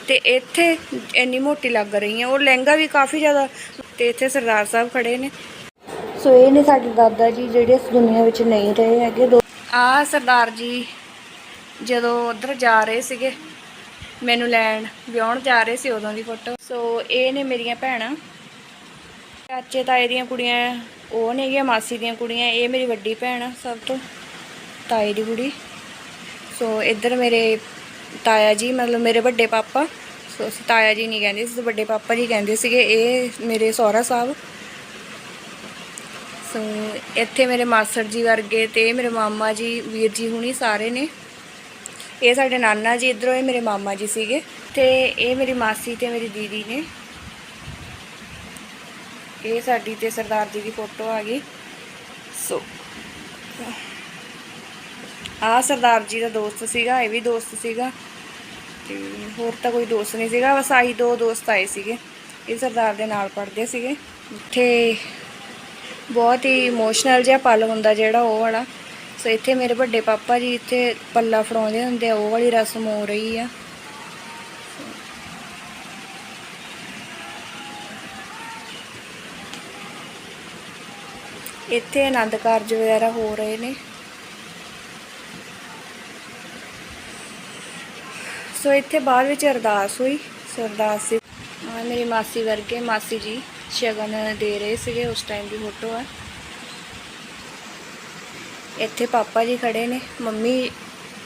ਤੇ ਇੱਥੇ ਇੰਨੀ ਮੋਟੀ ਲੱਗ ਰਹੀ ਹਾਂ। ਉਹ ਲਹਿੰਗਾ ਵੀ ਕਾਫੀ ਜ਼ਿਆਦਾ ਤੇ ਇੱਥੇ ਸਰਦਾਰ ਸਾਹਿਬ ਖੜੇ ਨੇ। ਸੋ ਇਹ ਨੇ ਸਾਡੇ ਦਾਦਾ ਜੀ ਜਿਹੜੇ ਇਸ ਦੁਨੀਆ ਵਿੱਚ ਨਹੀਂ ਰਹੇ ਹੈਗੇ। ਦੋ ਆ ਸਰਦਾਰ ਜੀ ਜਦੋਂ ਉਧਰ ਜਾ ਰਹੇ ਸੀਗੇ ਮੈਨੂੰ ਲੈਣ ਵਿਆਹਣ ਜਾ ਰਹੇ ਸੀ ਉਦੋਂ ਦੀ ਫੋਟੋ ਸੋ ਇਹ ਨੇ ਮੇਰੀਆਂ ਭੈਣਾਂ। ਚਾਚੇ, ਤਾਏ ਦੀਆਂ ਕੁੜੀਆਂ, ਉਹ ਨੇਗੀਆਂ ਮਾਸੀ ਦੀਆਂ ਕੁੜੀਆਂ, ਇਹ ਮੇਰੀ ਵੱਡੀ ਭੈਣ ਆ ਸਭ ਤੋਂ, ਤਾਏ ਦੀ ਕੁੜੀ। ਸੋ ਇੱਧਰ ਮੇਰੇ ਤਾਇਆ ਜੀ, ਮਤਲਬ ਮੇਰੇ ਵੱਡੇ ਪਾਪਾ, ਸੋ ਅਸੀਂ ਤਾਇਆ ਜੀ ਨਹੀਂ ਕਹਿੰਦੇ ਸੀ ਵੱਡੇ ਪਾਪਾ ਜੀ ਕਹਿੰਦੇ ਸੀਗੇ, ਇਹ ਮੇਰੇ ਸਹੁਰਾ ਸਾਹਿਬ। ਸੋ ਇੱਥੇ ਮੇਰੇ ਮਾਸੜ ਜੀ ਵਰਗੇ ਤੇ ਮੇਰੇ ਮਾਮਾ ਜੀ, ਵੀਰ ਜੀ ਹੁਣੀ ਸਾਰੇ ਨੇ। ਇਹ ਸਾਡੇ ਨਾਨਾ ਜੀ, ਇਧਰੋਂ ਇਹ ਮੇਰੇ ਮਾਮਾ ਜੀ ਸੀਗੇ ਤੇ ਇਹ ਮੇਰੀ ਮਾਸੀ ਤੇ ਮੇਰੀ ਦੀਦੀ ਨੇ। ਇਹ ਸਾਡੀ ਤੇ ਸਰਦਾਰ ਜੀ ਦੀ ਫੋਟੋ ਆ ਗਈ। ਸੋ ਆ ਸਰਦਾਰ ਜੀ ਦਾ ਦੋਸਤ ਸੀਗਾ, ਇਹ ਵੀ ਦੋਸਤ ਸੀਗਾ। ਤੇ ਹੋਰ ਤਾਂ ਕੋਈ ਦੋਸਤ ਨਹੀਂ ਸੀਗਾ, ਬਸ ਆਹੀ ਦੋ ਦੋਸਤ ਆਏ ਸੀਗੇ। ਇਹ ਸਰਦਾਰ ਦੇ ਨਾਲ ਪੜ੍ਹਦੇ ਸੀਗੇ। ਇੱਥੇ ਬਹੁਤ ਹੀ ਇਮੋਸ਼ਨਲ ਜਿਹਾ ਪਲ ਹੁੰਦਾ ਜਿਹੜਾ ਉਹ ਵਾਲਾ। ਸੋ ਇੱਥੇ ਮੇਰੇ ਵੱਡੇ ਪਾਪਾ ਜੀ ਇੱਥੇ ਪੱਲਾ ਫੜਾਉਂਦੇ ਹੁੰਦੇ ਆ, ਉਹ ਵਾਲੀ ਰਸਮ ਹੋ ਰਹੀ ਆ। ਇੱਥੇ ਆਨੰਦ ਕਾਰਜ ਵਗੈਰਾ ਹੋ ਰਹੇ ਨੇ। ਸੋ ਇੱਥੇ ਬਾਅਦ ਵਿੱਚ ਅਰਦਾਸ ਹੋਈ। ਸੋ ਅਰਦਾਸ ਸੀ ਮੇਰੀ ਮਾਸੀ ਵਰਗੇ ਮਾਸੀ ਜੀ ਸ਼ਗਨ ਦੇ ਰਹੇ ਸੀਗੇ, ਉਸ ਟਾਈਮ ਦੀ ਫੋਟੋ ਆ। ਇੱਥੇ ਪਾਪਾ ਜੀ ਖੜੇ ਨੇ। ਮੰਮੀ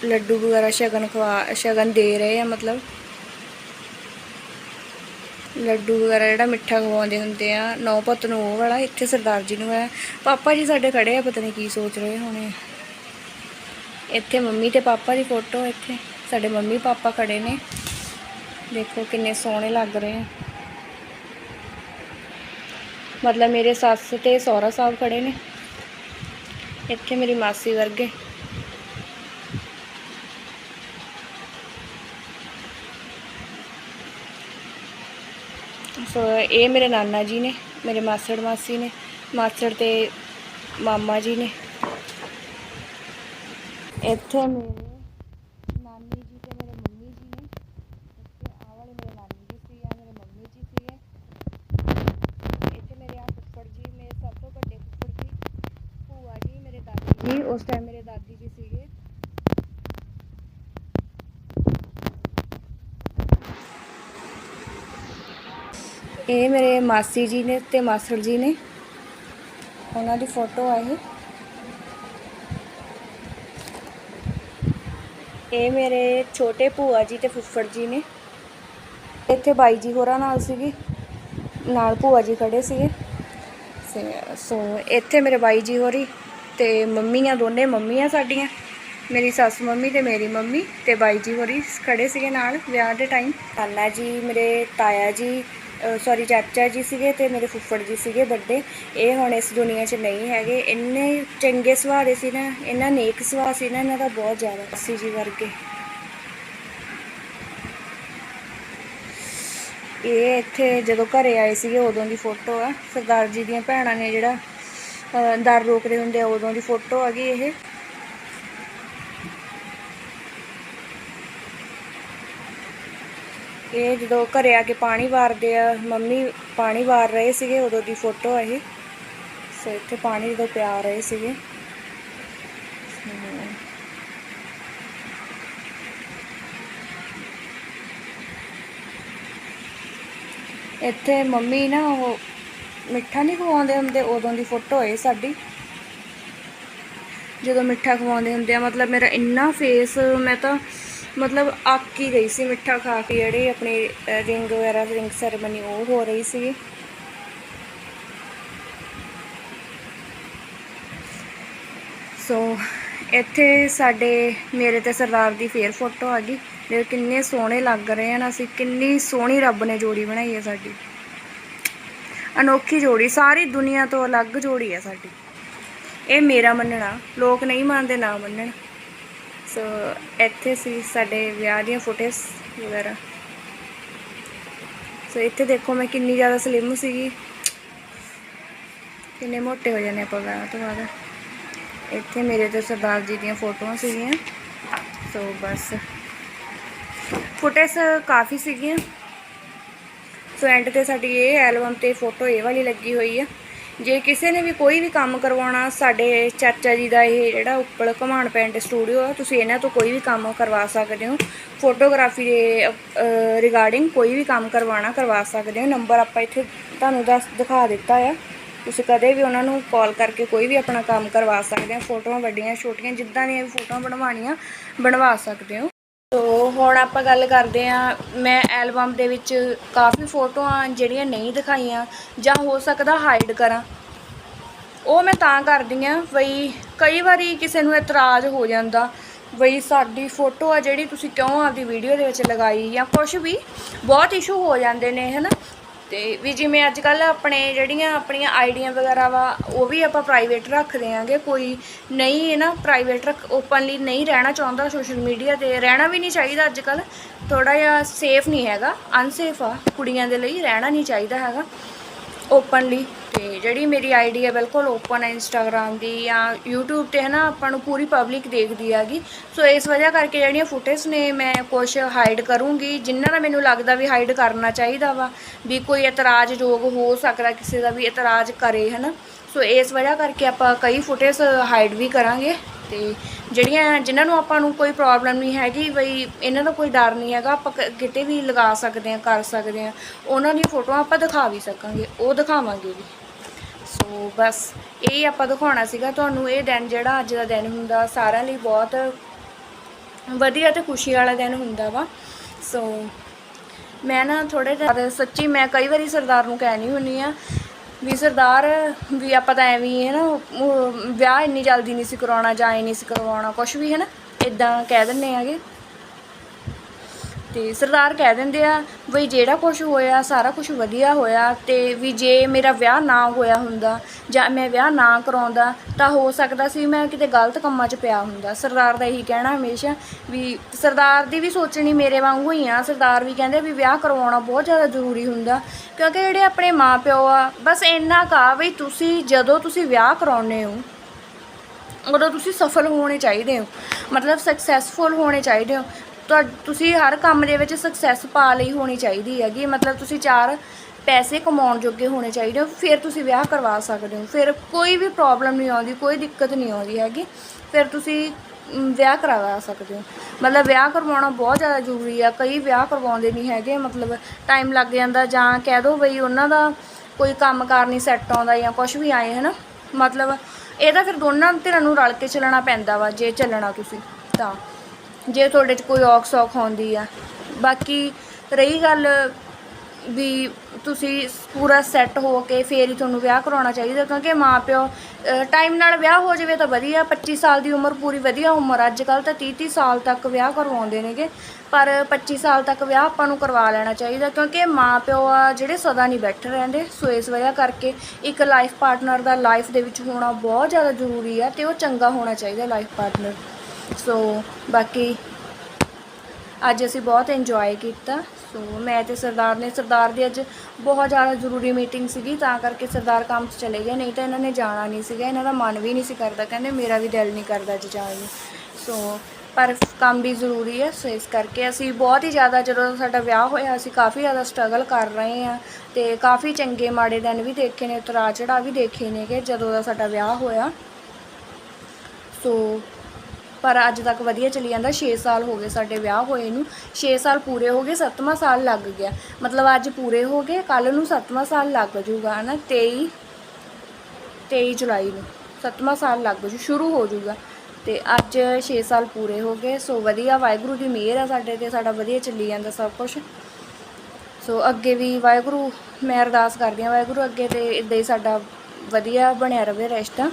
ਲੱਡੂ ਵਗੈਰਾ ਸ਼ਗਨ ਖਵਾ ਸ਼ਗਨ ਦੇ ਰਹੇ ਆ, ਮਤਲਬ। ਲੱਡੂ ਵਗੈਰਾ ਜਿਹੜਾ ਮਿੱਠਾ ਖਵਾਉਂਦੇ ਹੁੰਦੇ ਆ, ਨੌ ਪੁੱਤ ਨੂੰ ਉਹ ਵਾਲਾ, ਇੱਥੇ ਸਰਦਾਰ ਜੀ ਨੂੰ ਹੈ। ਪਾਪਾ ਜੀ ਸਾਡੇ ਖੜੇ ਆ, ਪਤਾ ਨਹੀਂ ਕੀ ਸੋਚ ਰਹੇ ਹੋਣੇ ਇੱਥੇ ਮੰਮੀ ਤੇ ਪਾਪਾ ਦੀ ਫੋਟੋ ਇੱਥੇ। ਸਾਡੇ ਮੰਮੀ ਪਾਪਾ ਖੜੇ ਨੇ। ਦੇਖੋ ਕਿੰਨੇ ਸੋਹਣੇ ਲੱਗ ਰਹੇ ਆ। ਮਤਲਬ ਮੇਰੇ ਸੱਸ ਤੇ ਸਹੁਰਾ ਸਾਹਿਬ ਖੜੇ ਨੇ। ਇੱਥੇ ਮੇਰੀ ਮਾਸੀ ਵਰਗੇ। ਸੋ ਇਹ ਮੇਰੇ ਨਾਨਾ ਜੀ ਨੇ, ਮੇਰੇ ਮਾਸੜ ਮਾਸੀ ਨੇ, ਮਾਸੜ ਤੇ ਮਾਮਾ ਜੀ ਨੇ। ਇੱਥੇ ਮੇਰੇ ਨਾਨੀ ਜੀ ਤੇ ਮੇਰੇ ਮੰਮੀ ਜੀ ਨੇ ਇੱਥੇ ਆਹ ਵਾਲੇ ਮੇਰੇ ਨਾਨੀ ਜੀ ਸੀ ਆ ਮੇਰੇ ਮੰਮੀ ਜੀ ਸੀਗੇ ਇੱਥੇ ਮੇਰੇ ਆ ਫੁੱਫੜ ਜੀ ਮੇਰੇ ਸਭ ਤੋਂ ਵੱਡੇ ਫੁੱਫੜ ਜੀ ਭੂਆ ਜੀ ਮੇਰੇ ਦਾਦੀ ਜੀ ਉਸ ਟਾਈਮ ਮੇਰੇ ਦਾਦੀ ਜੀ ਸੀਗੇ ਇਹ ਮੇਰੇ ਮਾਸੀ ਜੀ ਨੇ ਤੇ ਮਾਸੜ ਜੀ ਨੇ। ਉਹਨਾਂ ਦੀ ਫੋਟੋ ਆ ਇਹ। ਇਹ ਮੇਰੇ ਛੋਟੇ ਭੂਆ ਜੀ ਤੇ ਫੁੱਫੜ ਜੀ ਨੇ। ਇੱਥੇ ਬਾਈ ਜੀ ਹੋਰਾਂ ਨਾਲ ਸੀਗੀ। ਨਾਲ ਭੂਆ ਜੀ ਖੜੇ ਸੀਗੇ। ਸੇ- ਸੋ ਇੱਥੇ ਮੇਰੇ ਬਾਈ ਜੀ ਹੋਰੀ ਤੇ ਮੰਮੀਆਂ, ਦੋਨੇ ਮੰਮੀਆਂ ਸਾਡੀਆਂ। ਮੇਰੀ ਸੱਸ ਮੰਮੀ ਤੇ ਮੇਰੀ ਮੰਮੀ ਤੇ ਬਾਈ ਜੀ ਹੋਰੀ ਖੜੇ ਸੀਗੇ ਨਾਲ ਵਿਆਹ ਦੇ ਟਾਈਮ ਤਾਨਾ ਜੀ, ਮੇਰੇ ਤਾਇਆ ਜੀ ਸੌਰੀ ਚਾਚਾ ਜੀ ਸੀਗੇ ਤੇ ਮੇਰੇ ਫੁੱਫੜ ਜੀ ਸੀਗੇ ਵੱਡੇ। ਇਹ ਹੁਣ ਇਸ ਦੁਨੀਆ 'ਚ ਨਹੀਂ ਹੈਗੇ। ਇੰਨੇ ਚੰਗੇ ਸੁਭਾਅ ਦੇ ਸੀ ਨਾ ਇਹਨਾਂ ਨੇਕ ਸੁਭਾਅ ਸੀ ਨਾ, ਇਹਨਾਂ ਦਾ ਬਹੁਤ ਜ਼ਿਆਦਾ ਸੀ ਜੀ ਵਰਗੇ। ਇਹ ਇੱਥੇ ਜਦੋਂ ਘਰੇ ਆਏ ਸੀਗੇ, ਉਦੋਂ ਦੀ ਫੋਟੋ ਆ। ਸਰਦਾਰ ਜੀ ਦੀਆਂ ਭੈਣਾਂ ਨੇ ਜਿਹੜਾ ਦਰ ਰੋਕਦੇ ਹੁੰਦੇ ਆ, ਉਦੋਂ ਦੀ ਫੋਟੋ ਆ ਗਈ ਇਹ। ਇਹ ਜਦੋਂ ਘਰੇ ਆ ਕੇ ਪਾਣੀ ਵਾਰਦੇ ਆ, ਮੰਮੀ ਪਾਣੀ ਵਾਰ ਰਹੇ ਸੀਗੇ ਉਦੋਂ ਦੀ ਫੋਟੋ ਆ ਇਹ। ਸੋ ਇੱਥੇ ਪਾਣੀ ਜਦੋਂ ਪਿਆ ਰਹੇ ਸੀਗੇ। ਇੱਥੇ ਮੰਮੀ ਨਾ ਉਹ ਮਿੱਠਾ ਨਹੀਂ ਖਵਾਉਂਦੇ ਹੁੰਦੇ, ਉਦੋਂ ਦੀ ਫੋਟੋ ਹੈ ਸਾਡੀ। ਜਦੋਂ ਮਿੱਠਾ ਖਵਾਉਂਦੇ ਹੁੰਦੇ ਆ, ਮਤਲਬ ਮੇਰਾ ਇੰਨਾ ਫੇਸ ਮੈਂ ਤਾਂ ਮਤਲਬ ਅੱਕ ਹੀ ਗਈ ਸੀ ਮਿੱਠਾ ਖਾ ਕੇ ਜਿਹੜੇ ਆਪਣੀ ਰਿੰਗ ਵਗੈਰਾ ਰਿੰਗ ਸੈਰੇਮਨੀ ਉਹ ਹੋ ਰਹੀ ਸੀ। ਸੋ ਇੱਥੇ ਸਾਡੇ, ਮੇਰੇ ਤੇ ਸਰਦਾਰ ਦੀ ਫੇਰ ਫੋਟੋ ਆ ਗਈ। ਦੇ ਕਿੰਨੇ ਸੋਹਣੇ ਲੱਗ ਰਹੇ ਹਨ ਅਸੀਂ, ਕਿੰਨੀ ਸੋਹਣੀ ਰੱਬ ਨੇ ਜੋੜੀ ਬਣਾਈ ਹੈ ਸਾਡੀ। ਅਨੋਖੀ ਜੋੜੀ, ਸਾਰੀ ਦੁਨੀਆ ਤੋਂ ਅਲੱਗ ਜੋੜੀ ਹੈ ਸਾਡੀ। ਇਹ ਮੇਰਾ ਮੰਨਣਾ, ਲੋਕ ਨਹੀਂ ਮੰਨਦੇ ਨਾ ਮੰਨਣ। ਸੋ ਇੱਥੇ ਸੀ ਸਾਡੇ ਵਿਆਹ ਦੀਆਂ ਫੋਟੋਸ ਵਗੈਰਾ। ਸੋ ਇੱਥੇ ਦੇਖੋ ਮੈਂ ਕਿੰਨੀ ਜ਼ਿਆਦਾ ਸਲਿਮ ਸੀਗੀ। ਕਿੰਨੇ ਮੋਟੇ ਹੋ ਜਾਂਦੇ ਆਪਾਂ ਵਿਆਹ ਤੋਂ ਬਾਅਦ। ਇੱਥੇ ਮੇਰੇ ਤੇ ਸਰਦਾਰ ਜੀ ਦੀਆਂ ਫੋਟੋਆਂ ਸੀਗੀਆਂ। ਸੋ ਬਸ। ਫੋਟੋਸ ਕਾਫੀ ਸੀਗੀਆਂ। ਸੋ ਐਂਡ ਤੇ ਸਾਡੀ ਇਹ ਐਲਬਮ ਤੇ ਫੋਟੋ ਇਹ ਵਾਲੀ ਲੱਗੀ ਹੋਈ ਆ। ਜੇ ਕਿਸੇ ਨੇ ਵੀ ਕੋਈ ਵੀ ਕੰਮ ਕਰਵਾਉਣਾ, ਸਾਡੇ ਚਾਚਾ ਜੀ ਦਾ ਇਹ ਜਿਹੜਾ ਉੱਪਲ ਘਮਾਣ ਪੈਂਟ ਸਟੂਡੀਓ ਆ, ਤੁਸੀਂ ਇਹਨਾਂ ਤੋਂ ਕੋਈ ਵੀ ਕੰਮ ਕਰਵਾ ਸਕਦੇ ਹੋ। ਫੋਟੋਗ੍ਰਾਫੀ ਦੇ ਰਿਗਾਰਡਿੰਗ ਕੋਈ ਵੀ ਕੰਮ ਕਰਵਾਉਣਾ, ਕਰਵਾ ਸਕਦੇ ਹੋ। ਨੰਬਰ ਆਪਾਂ ਇੱਥੇ ਤੁਹਾਨੂੰ ਦੱਸ, ਦਿਖਾ ਦਿੱਤਾ ਆ। ਤੁਸੀਂ ਕਦੇ ਵੀ ਉਹਨਾਂ ਨੂੰ ਕਾਲ ਕਰਕੇ ਕੋਈ ਵੀ ਆਪਣਾ ਕੰਮ ਕਰਵਾ ਸਕਦੇ ਹੋ। ਫੋਟੋਆਂ ਵੱਡੀਆਂ, ਛੋਟੀਆਂ, ਜਿੱਦਾਂ ਦੀਆਂ ਵੀ ਫੋਟੋਆਂ ਬਣਵਾਉਣੀਆਂ, ਬਣਵਾ ਸਕਦੇ ਹੋ। ਸੋ ਹੁਣ ਆਪਾਂ ਗੱਲ ਕਰਦੇ ਆ ਮੈਂ ਐਲਬਮ ਦੇ ਵਿੱਚ ਕਾਫੀ ਫੋਟੋਆਂ ਜਿਹੜੀਆਂ ਨਹੀਂ ਦਿਖਾਈਆਂ ਜਾਂ ਹੋ ਸਕਦਾ ਹਾਈਡ ਕਰਾਂ। ਉਹ ਮੈਂ ਤਾਂ ਕਰਦੀ ਆ ਬਈ ਕਈ ਵਾਰੀ ਕਿਸੇ ਨੂੰ ਇਤਰਾਜ਼ ਹੋ ਜਾਂਦਾ ਬਈ ਸਾਡੀ ਫੋਟੋ ਆ ਜਿਹੜੀ ਤੁਸੀਂ ਕਿਉਂ ਆਪਦੀ ਵੀਡੀਓ ਦੇ ਵਿੱਚ ਲਗਾਈ ਜਾਂ ਕੁਝ ਵੀ ਬਹੁਤ ਇਸ਼ੂ ਹੋ ਜਾਂਦੇ ਨੇ, ਹਨਾ? ਤੇ ਵੀ ਜਿਵੇਂ ਅੱਜ ਕੱਲ ਆਪਣੇ ਜਿਹੜੀਆਂ ਆਪਣੀਆਂ ਆਈਡੀਆਂ ਵਗੈਰਾ ਵਾ, ਉਹ ਵੀ ਆਪਾਂ ਪ੍ਰਾਈਵੇਟ ਰੱਖਦੇ ਆਂਗੇ ਕੋਈ ਨਹੀਂ ਹੈ ਨਾ ਪ੍ਰਾਈਵੇਟ ਰੱਖ ਓਪਨਲੀ ਨਹੀਂ ਰਹਿਣਾ ਚਾਹੁੰਦਾ ਸੋਸ਼ਲ ਮੀਡੀਆ ਤੇ, ਰਹਿਣਾ ਵੀ ਨਹੀਂ ਚਾਹੀਦਾ ਅੱਜ ਕੱਲ ਥੋੜਾ ਜਿਹਾ ਸੇਫ ਨਹੀਂ ਹੈਗਾ ਅਨਸੇਫ ਆ, ਕੁੜੀਆਂ ਦੇ ਲਈ ਰਹਿਣਾ ਨਹੀਂ ਚਾਹੀਦਾ ਹੈਗਾ। ਓਪਨਲੀ ਤੇ ਜਿਹੜੀ ਮੇਰੀ ਆਈਡੀ ਹੈ ਬਿਲਕੁਲ ਓਪਨ ਹੈ ਇੰਸਟਾਗ੍ਰam ਦੀ ਜਾਂ YouTube ਤੇ ਹੈ ਨਾ ਆਪਾਂ ਨੂੰ ਪੂਰੀ ਪਬਲਿਕ ਦੇਖਦੀ ਹੈਗੀ। ਸੋ ਇਸ ਵਜ੍ਹਾ ਕਰਕੇ ਜਿਹੜੀਆਂ ਫੁਟੇਜ ਨੇ ਮੈਂ ਕੁਝ ਹਾਈਡ ਕਰੂੰਗੀ। ਜਿਨ੍ਹਾਂ ਦਾ ਮੈਨੂੰ ਲੱਗਦਾ ਵੀ ਹਾਈਡ ਕਰਨਾ ਚਾਹੀਦਾ ਵਾ, ਵੀ ਕੋਈ ਇਤਰਾਜ਼ਯੋਗ ਹੋ ਸਕਦਾ, ਕਿਸੇ ਦਾ ਵੀ ਇਤਰਾਜ਼ ਕਰੇ ਹੈ ਨਾ ਸੋ ਇਸ ਵਜ੍ਹਾ ਕਰਕੇ ਆਪਾਂ ਕਈ ਫੁਟੇਜ ਹਾਈਡ ਵੀ ਕਰਾਂਗੇ ਤੇ ਜਿਹੜੀਆਂ ਜਿਨ੍ਹਾਂ ਨੂੰ ਆਪਾਂ ਨੂੰ ਕੋਈ ਪ੍ਰੋਬਲਮ ਨਹੀਂ ਹੈਗੀ, ਬਈ ਇਹਨਾਂ ਦਾ ਕੋਈ ਡਰ ਨਹੀਂ ਹੈਗਾ, ਆਪਾਂ ਕਿਤੇ ਵੀ ਲਗਾ ਸਕਦੇ ਆ ਕਰ ਸਕਦੇ ਆ ਉਹਨਾਂ ਦੀਆਂ ਫੋਟੋਆਂ ਆਪਾਂ ਦਿਖਾ ਵੀ ਸਕਾਂਗੇ, ਉਹ ਦਿਖਾਵਾਂਗੇ ਵੀ। ਸੋ ਬਸ ਇਹ ਆਪਾਂ ਦਿਖਾਉਣਾ ਸੀਗਾ, ਤੁਹਾਨੂੰ ਇਹ ਦਿਨ ਜਿਹੜਾ ਅੱਜ ਦਾ ਦਿਨ ਹੁੰਦਾ, ਸਾਰਿਆਂ ਲਈ ਬਹੁਤ ਵਧੀਆ ਤੇ ਖੁਸ਼ੀ ਵਾਲਾ ਦਿਨ ਹੁੰਦਾ ਵਾ। ਸੋ ਮੈਂ ਨਾ ਥੋੜੇ ਜਿਹਾ ਸੱਚੀ ਮੈਂ ਕਈ ਵਾਰੀ ਸਰਦਾਰ ਨੂੰ ਕਹਿਣੀ ਹੁੰਨੀ ਆ ਵੀ ਸਰਦਾਰ, ਵੀ ਆਪਾਂ ਤਾਂ ਐਵੇਂ ਹੀ ਹੈ ਨਾ ਵਿਆਹ ਇੰਨੀ ਜਲਦੀ ਨਹੀਂ ਸੀ ਕਰਾਉਣਾ ਜਾਂ ਇਹ ਨਹੀਂ ਸੀ ਕਰਵਾਉਣਾ ਕੁਝ ਵੀ ਹੈ ਨਾ ਇਦਾਂ ਕਹਿ ਦਿੰਨੇ ਆਗੇ ਤੇ ਸਰਦਾਰ ਕਹਿ ਦਿੰਦੇ ਆ ਵੀ ਜਿਹੜਾ ਕੁਝ ਹੋਇਆ, ਸਾਰਾ ਕੁਝ ਵਧੀਆ ਹੋਇਆ ਤੇ ਵੀ ਜੇ ਮੇਰਾ ਵਿਆਹ ਨਾ ਹੋਇਆ ਹੁੰਦਾ ਜਾਂ ਮੈਂ ਵਿਆਹ ਨਾ ਕਰਾਉਂਦਾ ਤਾਂ ਹੋ ਸਕਦਾ ਸੀ ਮੈਂ ਕਿਤੇ ਗਲਤ ਕੰਮਾਂ 'ਚ ਪਿਆ ਹੁੰਦਾ। ਸਰਦਾਰ ਦਾ ਇਹੀ ਕਹਿਣਾ ਹਮੇਸ਼ਾ ਵੀ ਸਰਦਾਰ ਦੀ ਵੀ ਸੋਚਣੀ ਮੇਰੇ ਵਾਂਗੂ ਹੀ ਆ। ਸਰਦਾਰ ਵੀ ਕਹਿੰਦੇ ਵੀ ਵਿਆਹ ਕਰਵਾਉਣਾ ਬਹੁਤ ਜ਼ਿਆਦਾ ਜ਼ਰੂਰੀ ਹੁੰਦਾ ਕਿਉਂਕਿ ਜਿਹੜੇ ਆਪਣੇ ਮਾਪਿਓ ਆ, ਬਸ ਇੰਨਾ ਕਾ ਵੀ ਤੁਸੀਂ ਜਦੋਂ ਤੁਸੀਂ ਵਿਆਹ ਕਰਾਉਨੇ ਹੋ, ਉਦੋਂ ਤੁਸੀਂ ਸਫਲ ਹੋਣੇ ਚਾਹੀਦੇ ਹੋ। ਮਤਲਬ ਸਕਸੈਸਫੁਲ ਹੋਣੇ ਚਾਹੀਦੇ ਹੋ। ਤੁਹਾ ਤੁਸੀਂ ਹਰ ਕੰਮ ਦੇ ਵਿੱਚ ਸਕਸੈਸ ਪਾ ਲਈ ਹੋਣੀ ਚਾਹੀਦੀ ਹੈਗੀ ਮਤਲਬ ਤੁਸੀਂ ਚਾਰ ਪੈਸੇ ਕਮਾਉਣ ਜੋਗੇ ਹੋਣੇ ਚਾਹੀਦੇ ਹੋ ਫਿਰ ਤੁਸੀਂ ਵਿਆਹ ਕਰਵਾ ਸਕਦੇ ਹੋ ਫਿਰ ਕੋਈ ਵੀ ਪ੍ਰੋਬਲਮ ਨਹੀਂ ਆਉਂਦੀ ਕੋਈ ਦਿੱਕਤ ਨਹੀਂ ਆਉਂਦੀ ਹੈਗੀ ਫਿਰ ਤੁਸੀਂ ਮ, ਵਿਆਹ ਕਰਵਾ ਸਕਦੇ ਹੋ। ਮਤਲਬ ਵਿਆਹ ਕਰਵਾਉਣਾ ਬਹੁਤ ਜ਼ਿਆਦਾ ਜ਼ਰੂਰੀ ਆ ਕਈ ਵਿਆਹ ਕਰਵਾਉਂਦੇ ਨਹੀਂ ਹੈਗੇ ਮਤਲਬ ਟਾਈਮ ਲੱਗ ਜਾਂਦਾ ਜਾਂ ਕਹਿ ਦੋ ਬਈ ਉਹਨਾਂ ਦਾ ਕੋਈ ਕੰਮ ਕਾਰ ਨਹੀਂ ਸੈੱਟ ਆਉਂਦਾ ਜਾਂ ਕੁਝ ਵੀ ਆਏ ਹਨਾ? ਮਤਲਬ ਇਹ ਤਾਂ ਫਿਰ ਦੋਨਾਂ ਧਿਰਾਂ ਨੂੰ ਰਲ ਕੇ ਚੱਲਣਾ ਪੈਂਦਾ ਵਾ ਜੇ ਚੱਲਣਾ ਤੁਸੀਂ ਤਾਂ। ਜੇ ਤੁਹਾਡੇ 'ਚ ਕੋਈ ਔਖ ਸੌਖ ਆਉਂਦੀ ਆ। ਬਾਕੀ ਰਹੀ ਗੱਲ ਵੀ ਤੁਸੀਂ ਪੂਰਾ ਸੈੱਟ ਹੋ ਕੇ ਫੇਰ ਹੀ ਤੁਹਾਨੂੰ ਵਿਆਹ ਕਰਾਉਣਾ ਚਾਹੀਦਾ, ਕਿਉਂਕਿ ਮਾਪਿਓ ਟਾਈਮ ਨਾਲ ਵਿਆਹ ਹੋ ਜਾਵੇ ਤਾਂ ਵਧੀਆ 25 ਸਾਲ ਦੀ ਉਮਰ ਪੂਰੀ ਵਧੀਆ ਉਮਰ ਅੱਜ ਕੱਲ ਤਾਂ 30 30 ਸਾਲ ਤੱਕ ਵਿਆਹ ਕਰਵਾਉਂਦੇ ਨੇਗੇ, ਪਰ 25 ਸਾਲ ਤੱਕ ਵਿਆਹ ਆਪਾਂ ਨੂੰ ਕਰਵਾ ਲੈਣਾ ਚਾਹੀਦਾ, ਕਿਉਂਕਿ ਮਾਪਿਓ ਆ ਜਿਹੜੇ ਸਦਾ ਨਹੀਂ ਬੈਠੇ ਰਹਿੰਦੇ। ਸੋ ਇਸ ਵਜ੍ਹਾ ਕਰਕੇ ਇੱਕ ਲਾਈਫ ਪਾਰਟਨਰ ਦਾ ਲਾਈਫ ਦੇ ਵਿੱਚ ਹੋਣਾ ਬਹੁਤ ਜ਼ਿਆਦਾ ਜ਼ਰੂਰੀ ਆ ਤੇ ਉਹ ਚੰਗਾ ਹੋਣਾ ਚਾਹੀਦਾ ਲਾਈਫ ਪਾਰਟਨਰ ਸੋ ਬਾਕੀ ਅੱਜ ਅਸੀਂ ਬਹੁਤ ਇੰਜੋਏ ਕੀਤਾ। ਸੋ ਮੈਂ ਤੇ ਸਰਦਾਰ ਨੇ ਸਰਦਾਰ ਦੀ ਅੱਜ ਬਹੁਤ ਜ਼ਿਆਦਾ ਜ਼ਰੂਰੀ ਮੀਟਿੰਗ ਸੀਗੀ, ਤਾਂ ਕਰਕੇ ਸਰਦਾਰ ਕੰਮ 'ਚ ਚਲੇ ਗਏ। ਨਹੀਂ ਤਾਂ ਇਹਨਾਂ ਨੇ ਜਾਣਾ ਨਹੀਂ ਸੀਗਾ, ਇਹਨਾਂ ਦਾ ਮਨ ਵੀ ਨਹੀਂ ਸੀ ਕਰਦਾ। ਕਹਿੰਦੇ ਮੇਰਾ ਵੀ ਦਿਲ ਨਹੀਂ ਕਰਦਾ ਅੱਜ ਜਾਣ ਨੂੰ। ਸੋ ਪਰ ਕੰਮ ਵੀ ਜ਼ਰੂਰੀ ਹੈ। ਸੋ ਇਸ ਕਰਕੇ ਅਸੀਂ ਬਹੁਤ ਹੀ ਜ਼ਿਆਦਾ ਜਦੋਂ ਸਾਡਾ ਵਿਆਹ ਹੋਇਆ, ਅਸੀਂ ਕਾਫੀ ਜ਼ਿਆਦਾ ਸਟਰਗਲ ਕਰ ਰਹੇ ਹਾਂ। ਤੇ ਕਾਫੀ ਚੰਗੇ ਮਾੜੇ ਦਿਨ ਵੀ ਦੇਖੇ ਨੇ ਉਤਰਾਅ ਚੜ੍ਹਾਅ ਵੀ ਦੇਖੇ ਨੇਗੇ ਜਦੋਂ ਦਾ ਸਾਡਾ ਵਿਆਹ ਹੋਇਆ। ਸੋ ਪਰ ਅੱਜ ਤੱਕ ਵਧੀਆ ਚੱਲੀ ਜਾਂਦਾ। 6 ਸਾਲ ਹੋ ਗਏ ਸਾਡੇ ਵਿਆਹ ਹੋਏ ਨੂੰ। 6 ਸਾਲ ਪੂਰੇ ਹੋ ਗਏ 7ਵਾਂ ਸਾਲ ਲੱਗ ਗਿਆ। ਮਤਲਬ ਅੱਜ ਪੂਰੇ ਹੋ ਗਏ ਕੱਲ ਨੂੰ 7ਵਾਂ ਸਾਲ ਲੱਗ ਜੂਗਾ ਹਨਾ? 23 23 ਜੁਲਾਈ ਨੂੰ। 7ਵਾਂ ਸਾਲ ਲੱਗ ਜੂ, ਸ਼ੁਰੂ ਹੋ ਜੂਗਾ। ਤੇ ਅੱਜ 6 ਸਾਲ ਪੂਰੇ ਹੋ ਗਏ। ਸੋ ਵਧੀਆ, ਵਾਹਿਗੁਰੂ ਦੀ ਮਿਹਰ ਆ ਸਾਡੇ ਤੇ, ਸਾਡਾ ਵਧੀਆ ਚੱਲੀ ਜਾਂਦਾ ਸਭ ਕੁਝ ਸੋ ਅੱਗੇ ਵੀ ਵਾਹਿਗੁਰੂ, ਮੈਂ ਅਰਦਾਸ ਕਰਦੀ ਹਾਂ ਵਾਹਿਗੁਰੂ, ਅੱਗੇ ਤੇ ਇਦਾਂ ਹੀ ਸਾਡਾ ਵਧੀਆ ਬਣਿਆ ਰਵੇ, ਰਿਸ਼ਤਾ।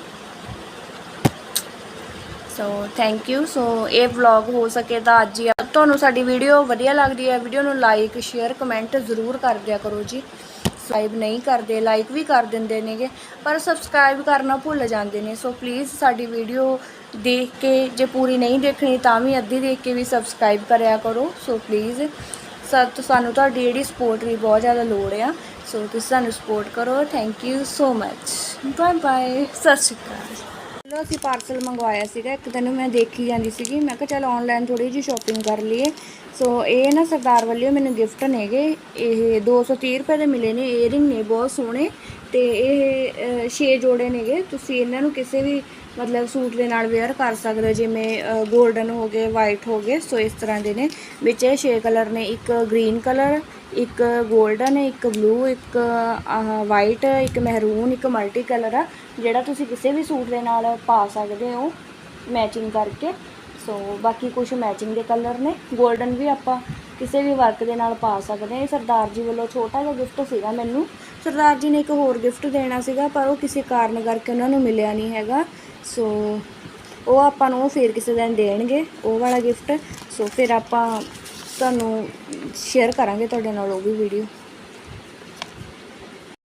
ਸੋ ਥੈਂਕ ਯੂ ਸੋ ਇਹ ਵਲੌਗ ਹੋ ਸਕੇ ਤਾਂ ਅੱਜ ਹੀ ਤੁਹਾਨੂੰ ਸਾਡੀ ਵੀਡੀਓ ਵਧੀਆ ਲੱਗਦੀ ਹੈ ਵੀਡੀਓ ਨੂੰ ਲਾਈਕ ਸ਼ੇਅਰ ਕਮੈਂਟ ਜ਼ਰੂਰ ਕਰ ਦਿਆ ਕਰੋ ਜੀ। ਸਬਸਕ੍ਰਾਈਬ ਨਹੀਂ ਕਰਦੇ ਲਾਈਕ ਵੀ ਕਰ ਦਿੰਦੇ ਨੇਗੇ, ਪਰ ਸਬਸਕ੍ਰਾਈਬ ਕਰਨਾ ਭੁੱਲ ਜਾਂਦੇ ਨੇ। ਸੋ ਪਲੀਜ਼ ਸਾਡੀ ਵੀਡੀਓ ਦੇਖ ਕੇ, ਜੇ ਪੂਰੀ ਨਹੀਂ ਦੇਖਣੀ, ਤਾਂ ਵੀ ਅੱਧੀ ਦੇਖ ਕੇ ਵੀ ਸਬਸਕ੍ਰਾਈਬ ਕਰਿਆ ਕਰੋ। ਸੋ ਪਲੀਜ਼ ਸਤ, ਸਾਨੂੰ ਤੁਹਾਡੀ ਜਿਹੜੀ ਸਪੋਰਟ ਦੀ ਬਹੁਤ ਜ਼ਿਆਦਾ ਲੋੜ ਆ। ਸੋ ਤੁਸੀਂ ਸਾਨੂੰ ਸਪੋਰਟ ਕਰੋ। Thank you so much bye bye ਸਤਿ ਸ਼੍ਰੀ ਅਕਾਲ। ਚਲੋ ਅਸੀਂ ਪਾਰਸਲ ਮੰਗਵਾਇਆ ਸੀਗਾ, ਇੱਕ ਦਿਨ ਮੈਂ ਦੇਖੀ ਜਾਂਦੀ ਸੀਗੀ। ਮੈਂ ਕਿਹਾ ਚਲ ਆਨਲਾਈਨ ਥੋੜੀ ਜਿਹੀ ਸ਼ਾਪਿੰਗ ਕਰ ਲਈਏ। ਸੋ ਇਹ ਨਾ ਸਰਦਾਰ ਵੱਲੋਂ ਮੈਨੂੰ ਗਿਫਟ ਨੇਗੇ। ਇਹ 230 ਰੁਪਏ ਦੇ ਮਿਲੇ ਨੇ ਏਅਰਿੰਗ ਨੇ, ਬਹੁਤ ਸੋਹਣੇ। ਤੇ ਤੇ ਇਹ 6 ਜੋੜੇ ਨੇਗੇ। ਤੁਸੀਂ ਇਹਨਾਂ ਨੂੰ ਕਿਸੇ ਵੀ ਮਤਲਬ ਸੂਟ ਦੇ ਨਾਲ ਵੇਅਰ ਕਰ ਸਕਦੇ ਹੋ, ਜਿਵੇਂ ਗੋਲਡਨ ਹੋ ਗਏ ਵਾਈਟ ਹੋ ਗਏ, ਸੋ ਇਸ ਤਰ੍ਹਾਂ ਦੇ ਨੇ। ਵਿੱਚ ਇਹ ਛੇ ਕਲਰ ਨੇ, ਇੱਕ ਗ੍ਰੀਨ ਕਲਰ ਇੱਕ ਗੋਲਡਨ ਇੱਕ ਬਲੂ ਇੱਕ ਵਾਈਟ ਇੱਕ ਮਹਿਰੂਨ ਇੱਕ ਮਲਟੀ ਕਲਰ ਆ, ਜਿਹੜਾ ਤੁਸੀਂ ਕਿਸੇ ਵੀ ਸੂਟ ਦੇ ਨਾਲ ਪਾ ਸਕਦੇ ਹੋ ਮੈਚਿੰਗ ਕਰਕੇ। ਸੋ ਬਾਕੀ ਕੁਝ ਮੈਚਿੰਗ ਦੇ ਕਲਰ ਨੇ। ਗੋਲਡਨ ਵੀ ਆਪਾਂ ਕਿਸੇ ਵੀ ਵਰਕ ਦੇ ਨਾਲ ਪਾ ਸਕਦੇ ਹਾਂ। ਸਰਦਾਰ ਜੀ ਵੱਲੋਂ ਛੋਟਾ ਜਿਹਾ ਗਿਫਟ ਸੀਗਾ ਮੈਨੂੰ। ਸਰਦਾਰ ਜੀ ਨੇ ਇੱਕ ਹੋਰ ਗਿਫਟ ਦੇਣਾ ਸੀਗਾ, ਪਰ ਉਹ ਕਿਸੇ ਕਾਰਨ ਕਰਕੇ ਉਹਨਾਂ ਨੂੰ ਮਿਲਿਆ ਨਹੀਂ ਹੈਗਾ। ਸੋ ਉਹ ਆਪਾਂ ਨੂੰ ਫਿਰ ਕਿਸੇ ਦਿਨ ਦੇਣਗੇ ਉਹ ਵਾਲਾ ਗਿਫਟ ਸੋ ਫਿਰ ਆਪਾਂ ਤੁਹਾਨੂੰ ਸ਼ੇਅਰ ਕਰਾਂਗੇ ਤੁਹਾਡੇ ਨਾਲ ਉਹ ਵੀ ਵੀਡੀਓ